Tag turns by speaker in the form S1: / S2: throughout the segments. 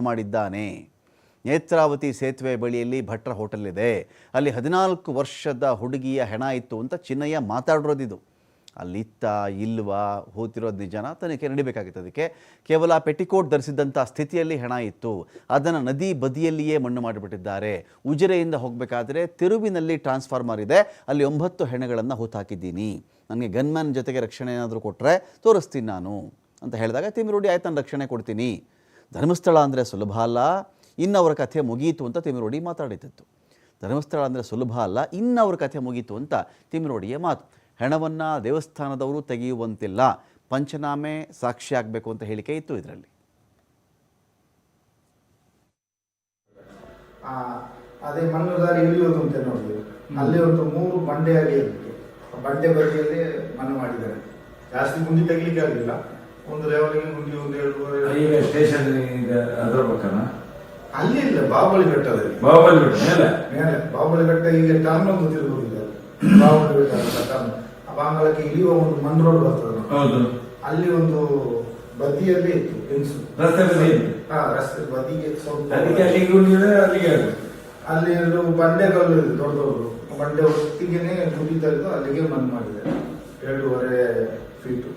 S1: ಮಾಡಿದ್ದಾನೆ. ನೇತ್ರಾವತಿ ಸೇತುವೆ ಬಳಿಯಲ್ಲಿ ಭಟ್ರ ಹೋಟೆಲ್ ಇದೆ. ಅಲ್ಲಿ ಹದಿನಾಲ್ಕು ವರ್ಷದ ಹುಡುಗಿಯ ಹೆಣ ಇತ್ತು ಅಂತ ಚಿನ್ನಯ್ಯ ಮಾತಾಡಿರೋದಿದು ಅಲ್ಲಿತ್ತ ಇಲ್ವಾ, ಹೋತಿರೋದು ನಿಜನ ತನಿಖೆ ನಡಿಬೇಕಾಗಿತ್ತು ಅದಕ್ಕೆ. ಕೇವಲ ಪೆಟಿಕೋಟ್ ಧರಿಸಿದ್ದಂಥ ಸ್ಥಿತಿಯಲ್ಲಿ ಹೆಣ ಇತ್ತು. ಅದನ್ನು ನದಿ ಬದಿಯಲ್ಲಿಯೇ ಮಣ್ಣು ಮಾಡಿಬಿಟ್ಟಿದ್ದಾರೆ. ಉಜಿರೆಯಿಂದ ಹೋಗಬೇಕಾದ್ರೆ ತಿರುವಿನಲ್ಲಿ ಟ್ರಾನ್ಸ್ಫಾರ್ಮರ್ ಇದೆ. ಅಲ್ಲಿ ಒಂಬತ್ತು ಹೆಣಗಳನ್ನು ಹೂತಾಕಿದ್ದೀನಿ. ನನಗೆ ಗನ್ಮ್ಯಾನ್ ಜೊತೆಗೆ ರಕ್ಷಣೆ ಏನಾದರೂ ಕೊಟ್ಟರೆ ತೋರಿಸ್ತೀನಿ ನಾನು ಅಂತ ಹೇಳಿದಾಗ, ತಿಮಿರೋಡಿ ಆಯ್ತು ನಾನು ರಕ್ಷಣೆ ಕೊಡ್ತೀನಿ. ಧರ್ಮಸ್ಥಳ ಅಂದರೆ ಸುಲಭ ಅಲ್ಲ ಇನ್ನು ಅವರ ಕಥೆ ಮುಗೀತು ಅಂತ ತಿಮಿರೋಡಿ ಮಾತಾಡಿದ್ದಿತ್ತು ಧರ್ಮಸ್ಥಳ ಅಂದರೆ ಸುಲಭ ಅಲ್ಲ ಇನ್ನು ಅವ್ರ ಕಥೆ ಮುಗೀತು ಅಂತ ತಿಮಿರೋಡಿಯ ಮಾತು. ಹೆಣವನ್ನು ದೇವಸ್ಥಾನದವರು ತೆಗೆಯುವಂತಿಲ್ಲ, ಪಂಚನಾಮೆ ಸಾಕ್ಷಿ ಆಗಬೇಕು ಅಂತ ಹೇಳಿಕೆ ಇತ್ತು ಇದರಲ್ಲಿ.
S2: ಅದೇ ಮಣ್ಣು ದಾರಿ ಇಳಿಯೋದು ಅಂತ ನೋಡಿ. ಅಲ್ಲಿ ಒಂದು ಮೂರು ಬಂಡೆಯಾಗಿ ಇತ್ತು. ಆ ಬಂಡೆ ಬದಿಯಲ್ಲಿ ಮಣ್ಣು ಮಾಡಿದ್ದಾರೆ. ಜಾಸ್ತಿ ಮುಂದೆ ತೆಗಿಲಿಕ್ಕೆ ಆಗಲಿಲ್ಲ. ಒಂದು ಲೆವೆಲ್ಗೆ ಗುಂಡಿ ಒಂದು ಏಳುವರೆ
S3: ಈಗ ಸ್ಟೇಷನ್ ಅದರ ಪಕ್ಕನ
S2: ಅಲ್ಲಿ ಇಲ್ಲ ಬಾಬಳಿ ಬೆಟ್ಟದಲ್ಲಿ
S3: ಬಾಬಳಿ ಬೆಟ್ಟ ಮೇಲೆ?
S2: ಮೇಲೆ ಬಾಬಳಿ ಬೆಟ್ಟ ಈಗ ಟರ್ನ್ ಒಂದು ತಿರುಗುದಿದೆ ಬಾಬಳಿ ಬೆಟ್ಟ ಅಂತ ಟರ್ನ್ ಆ ಬಾಂಗಳಕ್ಕೆ ಇಳಿಯುವ ಒಂದು ಮನ್ ರೋಡ್ ಬರ್ತದೆ.
S3: ಹೌದು.
S2: ಅಲ್ಲಿ ಒಂದು ಬದಿಯಲ್ಲಿ ಇತ್ತು ಪೆನ್ಸು
S3: ರಸ್ತೆ ಬದಿ.
S2: ಹಾ ರಸ್ತೆ ಬದಿಗೆ ಸ್ವಲ್ಪ
S3: ಅದಕ್ಕೆ ಅಲ್ಲಿಗೆ ಉಳಿದ್ರೆ ಅಲ್ಲಿಗೆ
S2: ಅಲ್ಲಿ ಎರಡು ಬಂಡೆಗಳು ದೊಡ್ಡ ದೊಡ್ಡದು ಬಂಡೆ ಒಟ್ಟಿಗೆನೆ ಗುಡಿ ತೆಗೆದು ಅಲ್ಲಿಗೆ ಮಣ್ಣು ಮಾಡಿದೆ ಎರಡೂವರೆ ಫೀಟು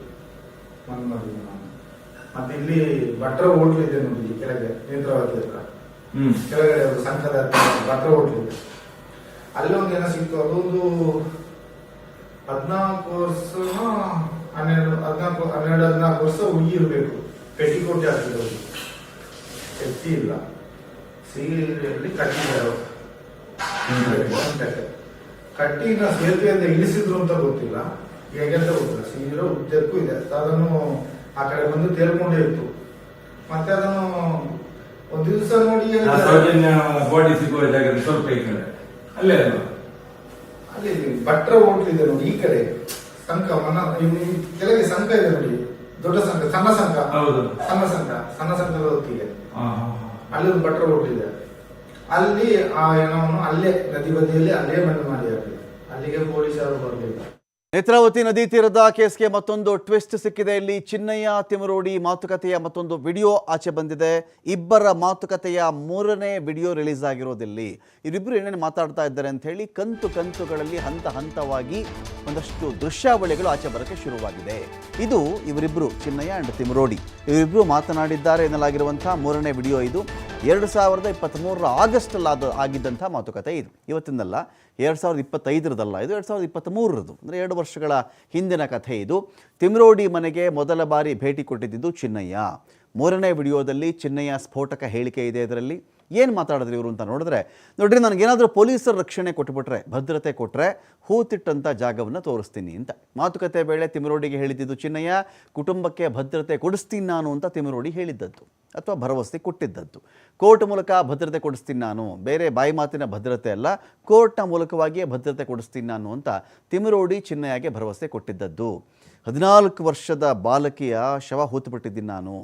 S2: ಮಣ್ಣು ಮಾಡಿದ್ದೀನಿ ನಾನು. ಮತ್ತೆ ಇಲ್ಲಿ ಭಟ್ರ ಹೋಟ್ಲ್ ಇದೆ ನೋಡಿ ಕೆಳಗೆ ನೇತ್ರಾವತಿ ಹತ್ರ. ಕೆಳಗಡೆ ಒಂದು ಸಂಘದ ಹತ್ರ ಭಟ್ರ ಹೋಟ್ಲ್ ಇದೆ. ಅಲ್ಲೊಂದು ಏನೋ ಸಿಕ್ತು ಅದೊಂದು ಹದಿನಾಲ್ಕು ವರ್ಷ ಹನ್ನೆರಡು ಹದಿನಾಲ್ಕು ಹನ್ನೆರಡು ಹದಿನಾಲ್ಕು ವರ್ಷ ಹುಡುಗಿ ಇರಬೇಕು. ಪೆಟ್ಟಿಕೋಟೆ ಹಾಕಿದ್ರು ಶಕ್ತಿ ಇಲ್ಲ. ಸೀರೆಯಲ್ಲಿ ಕಟ್ಟಿದ್ದಾರೆ. ಕಟ್ಟಿ ಸೇತುವೆಯಿಂದ ಇಳಿಸಿದ್ರು ಅಂತ ಗೊತ್ತಿಲ್ಲ. ಹೇಗೆ ಅಂತ ಗೊತ್ತಿಲ್ಲ ಸೀರೆ ಉದ್ದಕ್ಕೂ ಇದೆ. ಅದನ್ನು ಆ ಕಡೆ ಬಂದು ತೇಲ್ಕೊಂಡೇ ಇತ್ತು ಮತ್ತೆ ಅದನ್ನು ಒಂದು ದಿವಸ ನೋಡಿ
S3: ಸೌಜನ್ಯ ಬಾಡಿ ಸಿಗುವ ಜಾಗ ಸ್ವಲ್ಪ ಈ ಕಡೆ. ಅಲ್ಲೇ ಅಲ್ವಾ?
S2: ಅಲ್ಲಿ ಭಟ್ರ ಹೋಟ್ಲ್ ಇದೆ ನೋಡಿ ಈ ಕಡೆ. ಸಂಕ ಮನ ಕೆಳಗೆ ಸಂಕ ಇದೆ ನೋಡಿ. ದೊಡ್ಡ ಸಂಕ ಸಣ್ಣ ಸಂಕ.
S3: ಹೌದು.
S2: ಸಣ್ಣ ಸಂಕ ಸಣ್ಣ ಸಂಕದ ಹೊತ್ತಿಗೆ. ಅಲ್ಲಿ ಒಂದು ಭಟ್ರ ಹೋಟ್ಲ್ ಇದೆ. ಅಲ್ಲಿ ಆ ಏನೋ ಅಲ್ಲೇ ನದಿ ಬದಿಯಲ್ಲಿ ಅಲ್ಲೇ ಮಣ್ಣು ಮಾಡಿ ಹಾಕಿದೆ ಅಲ್ಲಿಗೆ ಪೊಲೀಸರು ಬರಲಿಲ್ಲ
S1: ನೇತ್ರಾವತಿ ನದಿ ತೀರದ ಕೇಸ್ಗೆ ಮತ್ತೊಂದು ಟ್ವಿಸ್ಟ್ ಸಿಕ್ಕಿದೆ. ಇಲ್ಲಿ ಚಿನ್ನಯ್ಯ ತಿಮರೋಡಿ ಮಾತುಕತೆಯ ಮತ್ತೊಂದು ವಿಡಿಯೋ ಆಚೆ ಬಂದಿದೆ. ಇಬ್ಬರ ಮಾತುಕತೆಯ ಮೂರನೇ ವಿಡಿಯೋ ರಿಲೀಸ್ ಆಗಿರೋದಿಲ್ಲಿ. ಇವರಿಬ್ಬರು ಏನೇನು ಮಾತಾಡ್ತಾ ಇದ್ದಾರೆ ಅಂತ ಹೇಳಿ ಕಂತು ಕಂತುಗಳಲ್ಲಿ ಹಂತ ಹಂತವಾಗಿ ಒಂದಷ್ಟು ದೃಶ್ಯಾವಳಿಗಳು ಆಚೆ ಬರೋಕ್ಕೆ ಶುರುವಾಗಿದೆ. ಇದು ಇವರಿಬ್ಬರು ಚಿನ್ನಯ್ಯ ಅಂಡ್ ತಿಮರೋಡಿ ಇವರಿಬ್ಬರು ಮಾತನಾಡಿದ್ದಾರೆ ಎನ್ನಲಾಗಿರುವಂಥ ಮೂರನೇ ವಿಡಿಯೋ ಇದು. ಎರಡು ಸಾವಿರದ ಇಪ್ಪತ್ತ್ಮೂರರ ಆಗಸ್ಟಲ್ಲಾದ ಆಗಿದ್ದಂಥ ಮಾತುಕತೆ ಇದು. ಇವತ್ತಿಂದಲ್ಲ ಎರಡು ಸಾವಿರದ ಇಪ್ಪತ್ತೈದರದಲ್ಲ ಇದು, ಎರಡು ಸಾವಿರದ ಇಪ್ಪತ್ತ್ಮೂರರದು ಅಂದರೆ ಎರಡು ವರ್ಷಗಳ ಹಿಂದಿನ ಕಥೆ ಇದು. ತಿಮ್ರೋಡಿ ಮನೆಗೆ ಮೊದಲ ಬಾರಿ ಭೇಟಿ ಕೊಟ್ಟಿದ್ದು ಚಿನ್ನಯ್ಯ. ಮೂರನೇ ವಿಡಿಯೋದಲ್ಲಿ ಚಿನ್ನಯ್ಯ ಸ್ಫೋಟಕ ಹೇಳಿಕೆ ಇದೆ ಇದರಲ್ಲಿ. ಏನು ಮಾತಾಡಿದ್ರು ಇವರು ಅಂತ ನೋಡಿದ್ರೆ, ನೋಡ್ರಿ, ನನಗೇನಾದರೂ ಪೊಲೀಸರ ರಕ್ಷಣೆ ಕೊಟ್ಬಿಟ್ರೆ, ಭದ್ರತೆ ಕೊಟ್ಟರೆ ಹೂತಿಟ್ಟಂಥ ಜಾಗವನ್ನು ತೋರಿಸ್ತೀನಿ ಅಂತ. ಮಾತುಕತೆ ವೇಳೆ ತಿಮರೋಡಿಗೆ ಹೇಳಿದ್ದು ಚಿನ್ನಯ್ಯ, ಕುಟುಂಬಕ್ಕೆ ಭದ್ರತೆ ಕೊಡಿಸ್ತೀನಿ ನಾನು ಅಂತ ತಿಮರೋಡಿ ಹೇಳಿದ್ದದ್ದು ಅಥವಾ ಭರವಸೆ ಕೊಟ್ಟಿದ್ದದ್ದು. ಕೋರ್ಟ್ ಮೂಲಕ ಭದ್ರತೆ ಕೊಡಿಸ್ತೀನಿ ನಾನು, ಬೇರೆ ಬಾಯಿ ಮಾತಿನ ಭದ್ರತೆ ಅಲ್ಲ, ಕೋರ್ಟ್ನ ಮೂಲಕವಾಗಿಯೇ ಭದ್ರತೆ ಕೊಡಿಸ್ತೀನಿ ನಾನು ಅಂತ ತಿಮರೋಡಿ ಚಿನ್ನಯ್ಯಗೆ ಭರವಸೆ ಕೊಟ್ಟಿದ್ದದ್ದು. ಹದಿನಾಲ್ಕು ವರ್ಷದ ಬಾಲಕಿಯ ಶವ ಹೂತುಬಿಟ್ಟಿದ್ದೀನಿ ನಾನು.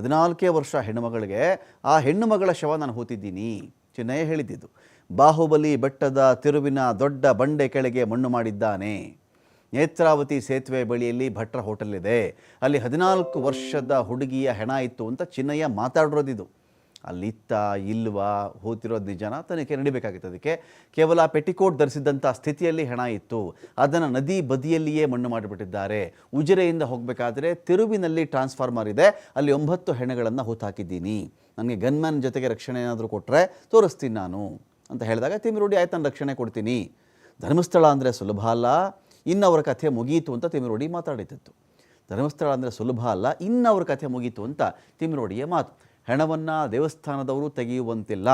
S1: ಹದಿನಾಲ್ಕೇ ವರ್ಷ ಹೆಣ್ಣುಮಗಳಿಗೆ, ಆ ಹೆಣ್ಣುಮಗಳ ಶವ ನಾನು ಹೂತಿದ್ದೀನಿ. ಚಿನ್ನಯ್ಯ ಹೇಳಿದ್ದಿದ್ದು ಬಾಹುಬಲಿ ಬೆಟ್ಟದ ತಿರುವಿನ ದೊಡ್ಡ ಬಂಡೆ ಕೆಳಗೆ ಮಣ್ಣು ಮಾಡಿದ್ದಾನೆ. ನೇತ್ರಾವತಿ ಸೇತುವೆ ಬಳಿಯಲ್ಲಿ ಭಟ್ರ ಹೋಟೆಲ್ ಇದೆ. ಅಲ್ಲಿ ಹದಿನಾಲ್ಕು ವರ್ಷದ ಹುಡುಗಿಯ ಹೆಣ ಇತ್ತು ಅಂತ ಚಿನ್ನಯ್ಯ ಮಾತಾಡಿರೋದಿದು. ಅಲ್ಲಿತ್ತ ಇಲ್ವಾ ಹೋತಿರೋ ನಿಜನ ತನಿಖೆ ನಡಿಬೇಕಾಗಿತ್ತು ಅದಕ್ಕೆ. ಕೇವಲ ಪೆಟಿಕೋಟ್ ಧರಿಸಿದ್ದಂಥ ಸ್ಥಿತಿಯಲ್ಲಿ ಹೆಣ ಇತ್ತು. ಅದನ್ನು ನದಿ ಬದಿಯಲ್ಲಿಯೇ ಮಣ್ಣು ಮಾಡಿಬಿಟ್ಟಿದ್ದಾರೆ. ಉಜಿರೆಯಿಂದ ಹೋಗಬೇಕಾದ್ರೆ ತಿರುವಿನಲ್ಲಿ ಟ್ರಾನ್ಸ್ಫಾರ್ಮರ್ ಇದೆ. ಅಲ್ಲಿ ಒಂಬತ್ತು ಹೆಣಗಳನ್ನು ಹೂತಾಕಿದ್ದೀನಿ ನನಗೆ ಗನ್ಮ್ಯಾನ್ ಜೊತೆಗೆ ರಕ್ಷಣೆ ಏನಾದರೂ ಕೊಟ್ಟರೆ ತೋರಿಸ್ತೀನಿ ನಾನು ಅಂತ ಹೇಳಿದಾಗ ತಿಮಿರೋಡಿ ಆಯ್ತು, ನಾನು ರಕ್ಷಣೆ ಕೊಡ್ತೀನಿ. ಧರ್ಮಸ್ಥಳ ಅಂದರೆ ಸುಲಭ ಅಲ್ಲ. ಇನ್ನು ಅವರ ಕಥೆ ಮುಗೀತು ಅಂತ ತಿಮಿರೋಡಿ ಮಾತಾಡಿದ್ದಿತ್ತು ಧರ್ಮಸ್ಥಳ ಅಂದರೆ ಸುಲಭ ಅಲ್ಲ. ಇನ್ನು ಅವ್ರ ಕಥೆ ಮುಗೀತು ಅಂತ ತಿಮಿರೋಡಿಯ ಮಾತು. ಹೆಣವನ್ನು ದೇವಸ್ಥಾನದವರು ತೆಗೆಯುವಂತಿಲ್ಲ.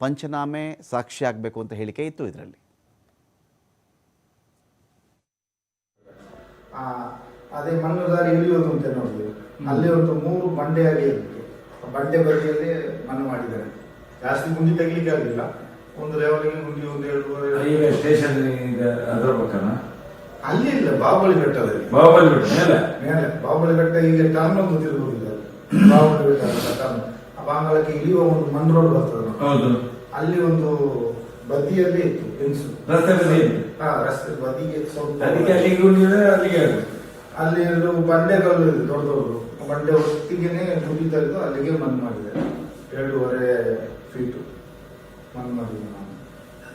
S1: ಪಂಚನಾಮೆ ಸಾಕ್ಷಿ ಆಗಬೇಕು ಅಂತ ಹೇಳಿಕೆ ಇತ್ತು ಇದರಲ್ಲಿ.
S2: ಆ, ಅದೇ ಮಣ್ಣು ದಾರಿ ಇಳಿಯೋದು ಅಂತ ನೋಡಿದ್ವಿ. ಅಲ್ಲಿ ಒಂದು ಮೂರು ಬಂಡೆ ಇತ್ತು. ಆ ಬಂಡೆ ಬದಿಯಲ್ಲಿ ಮಣ್ಣು ಮಾಡಿದ್ದಾರೆ. ಜಾಸ್ತಿ ಗುಂಡಿ ತೆಗಲಿಕ್ಕೆ ಆಗಲಿಲ್ಲ. ಒಂದು ಲೆವೆಲ್ಗೆ ಗುಂಡಿ ಒಂದು ಎರಡು
S3: ಈಗ ಸ್ಟೇಷನ್ ಅದರ ಪಕ್ಕನ
S2: ಅಲ್ಲಿ ಇಲ್ಲ ಬಾಬಳಿ ಬೆಟ್ಟದಲ್ಲಿ.
S3: ಬಾಬಳಿ ಬೆಟ್ಟ ಮೇಲೆ?
S2: ಮೇಲೆ. ಬಾಬಳಿ ಬೆಟ್ಟ ಈಗ ಟರ್ನ್ ಒಂದು ಬಾಬಳಿ ಬೆಟ್ಟ ಟರ್ನ್ ಬಾಂಗ್ಲಕ್ಕೆ ಇಳಿಯುವ ಒಂದು ಮಣ್ ರೋಡ್ ಬರ್ತದೆ ಅಲ್ಲಿ ಒಂದು ಬದಿಯಲ್ಲಿ ಇತ್ತು ಪೆನ್ಸು
S3: ರಸ್ತೆ
S2: ಬದಿಗೆ ಸ್ವಲ್ಪ
S3: ಅಲ್ಲಿಗೆ
S2: ಅಲ್ಲಿ ಬಂಡೆಗಳು ದೊಡ್ಡದವರು ದೊಡ್ಡ ದೊಡ್ಡ ಬಂಡೆ ಒಟ್ಟಿಗೆನೆ ಗುಡಿ ತೆಗೆದು ಅಲ್ಲಿಗೆ ಮನ್ ಮಾಡಿದೆ. ಎರಡೂವರೆ ಫೀಟ್ ಮನ್ ಮಾಡಿದ್ದೆ ನಾನು.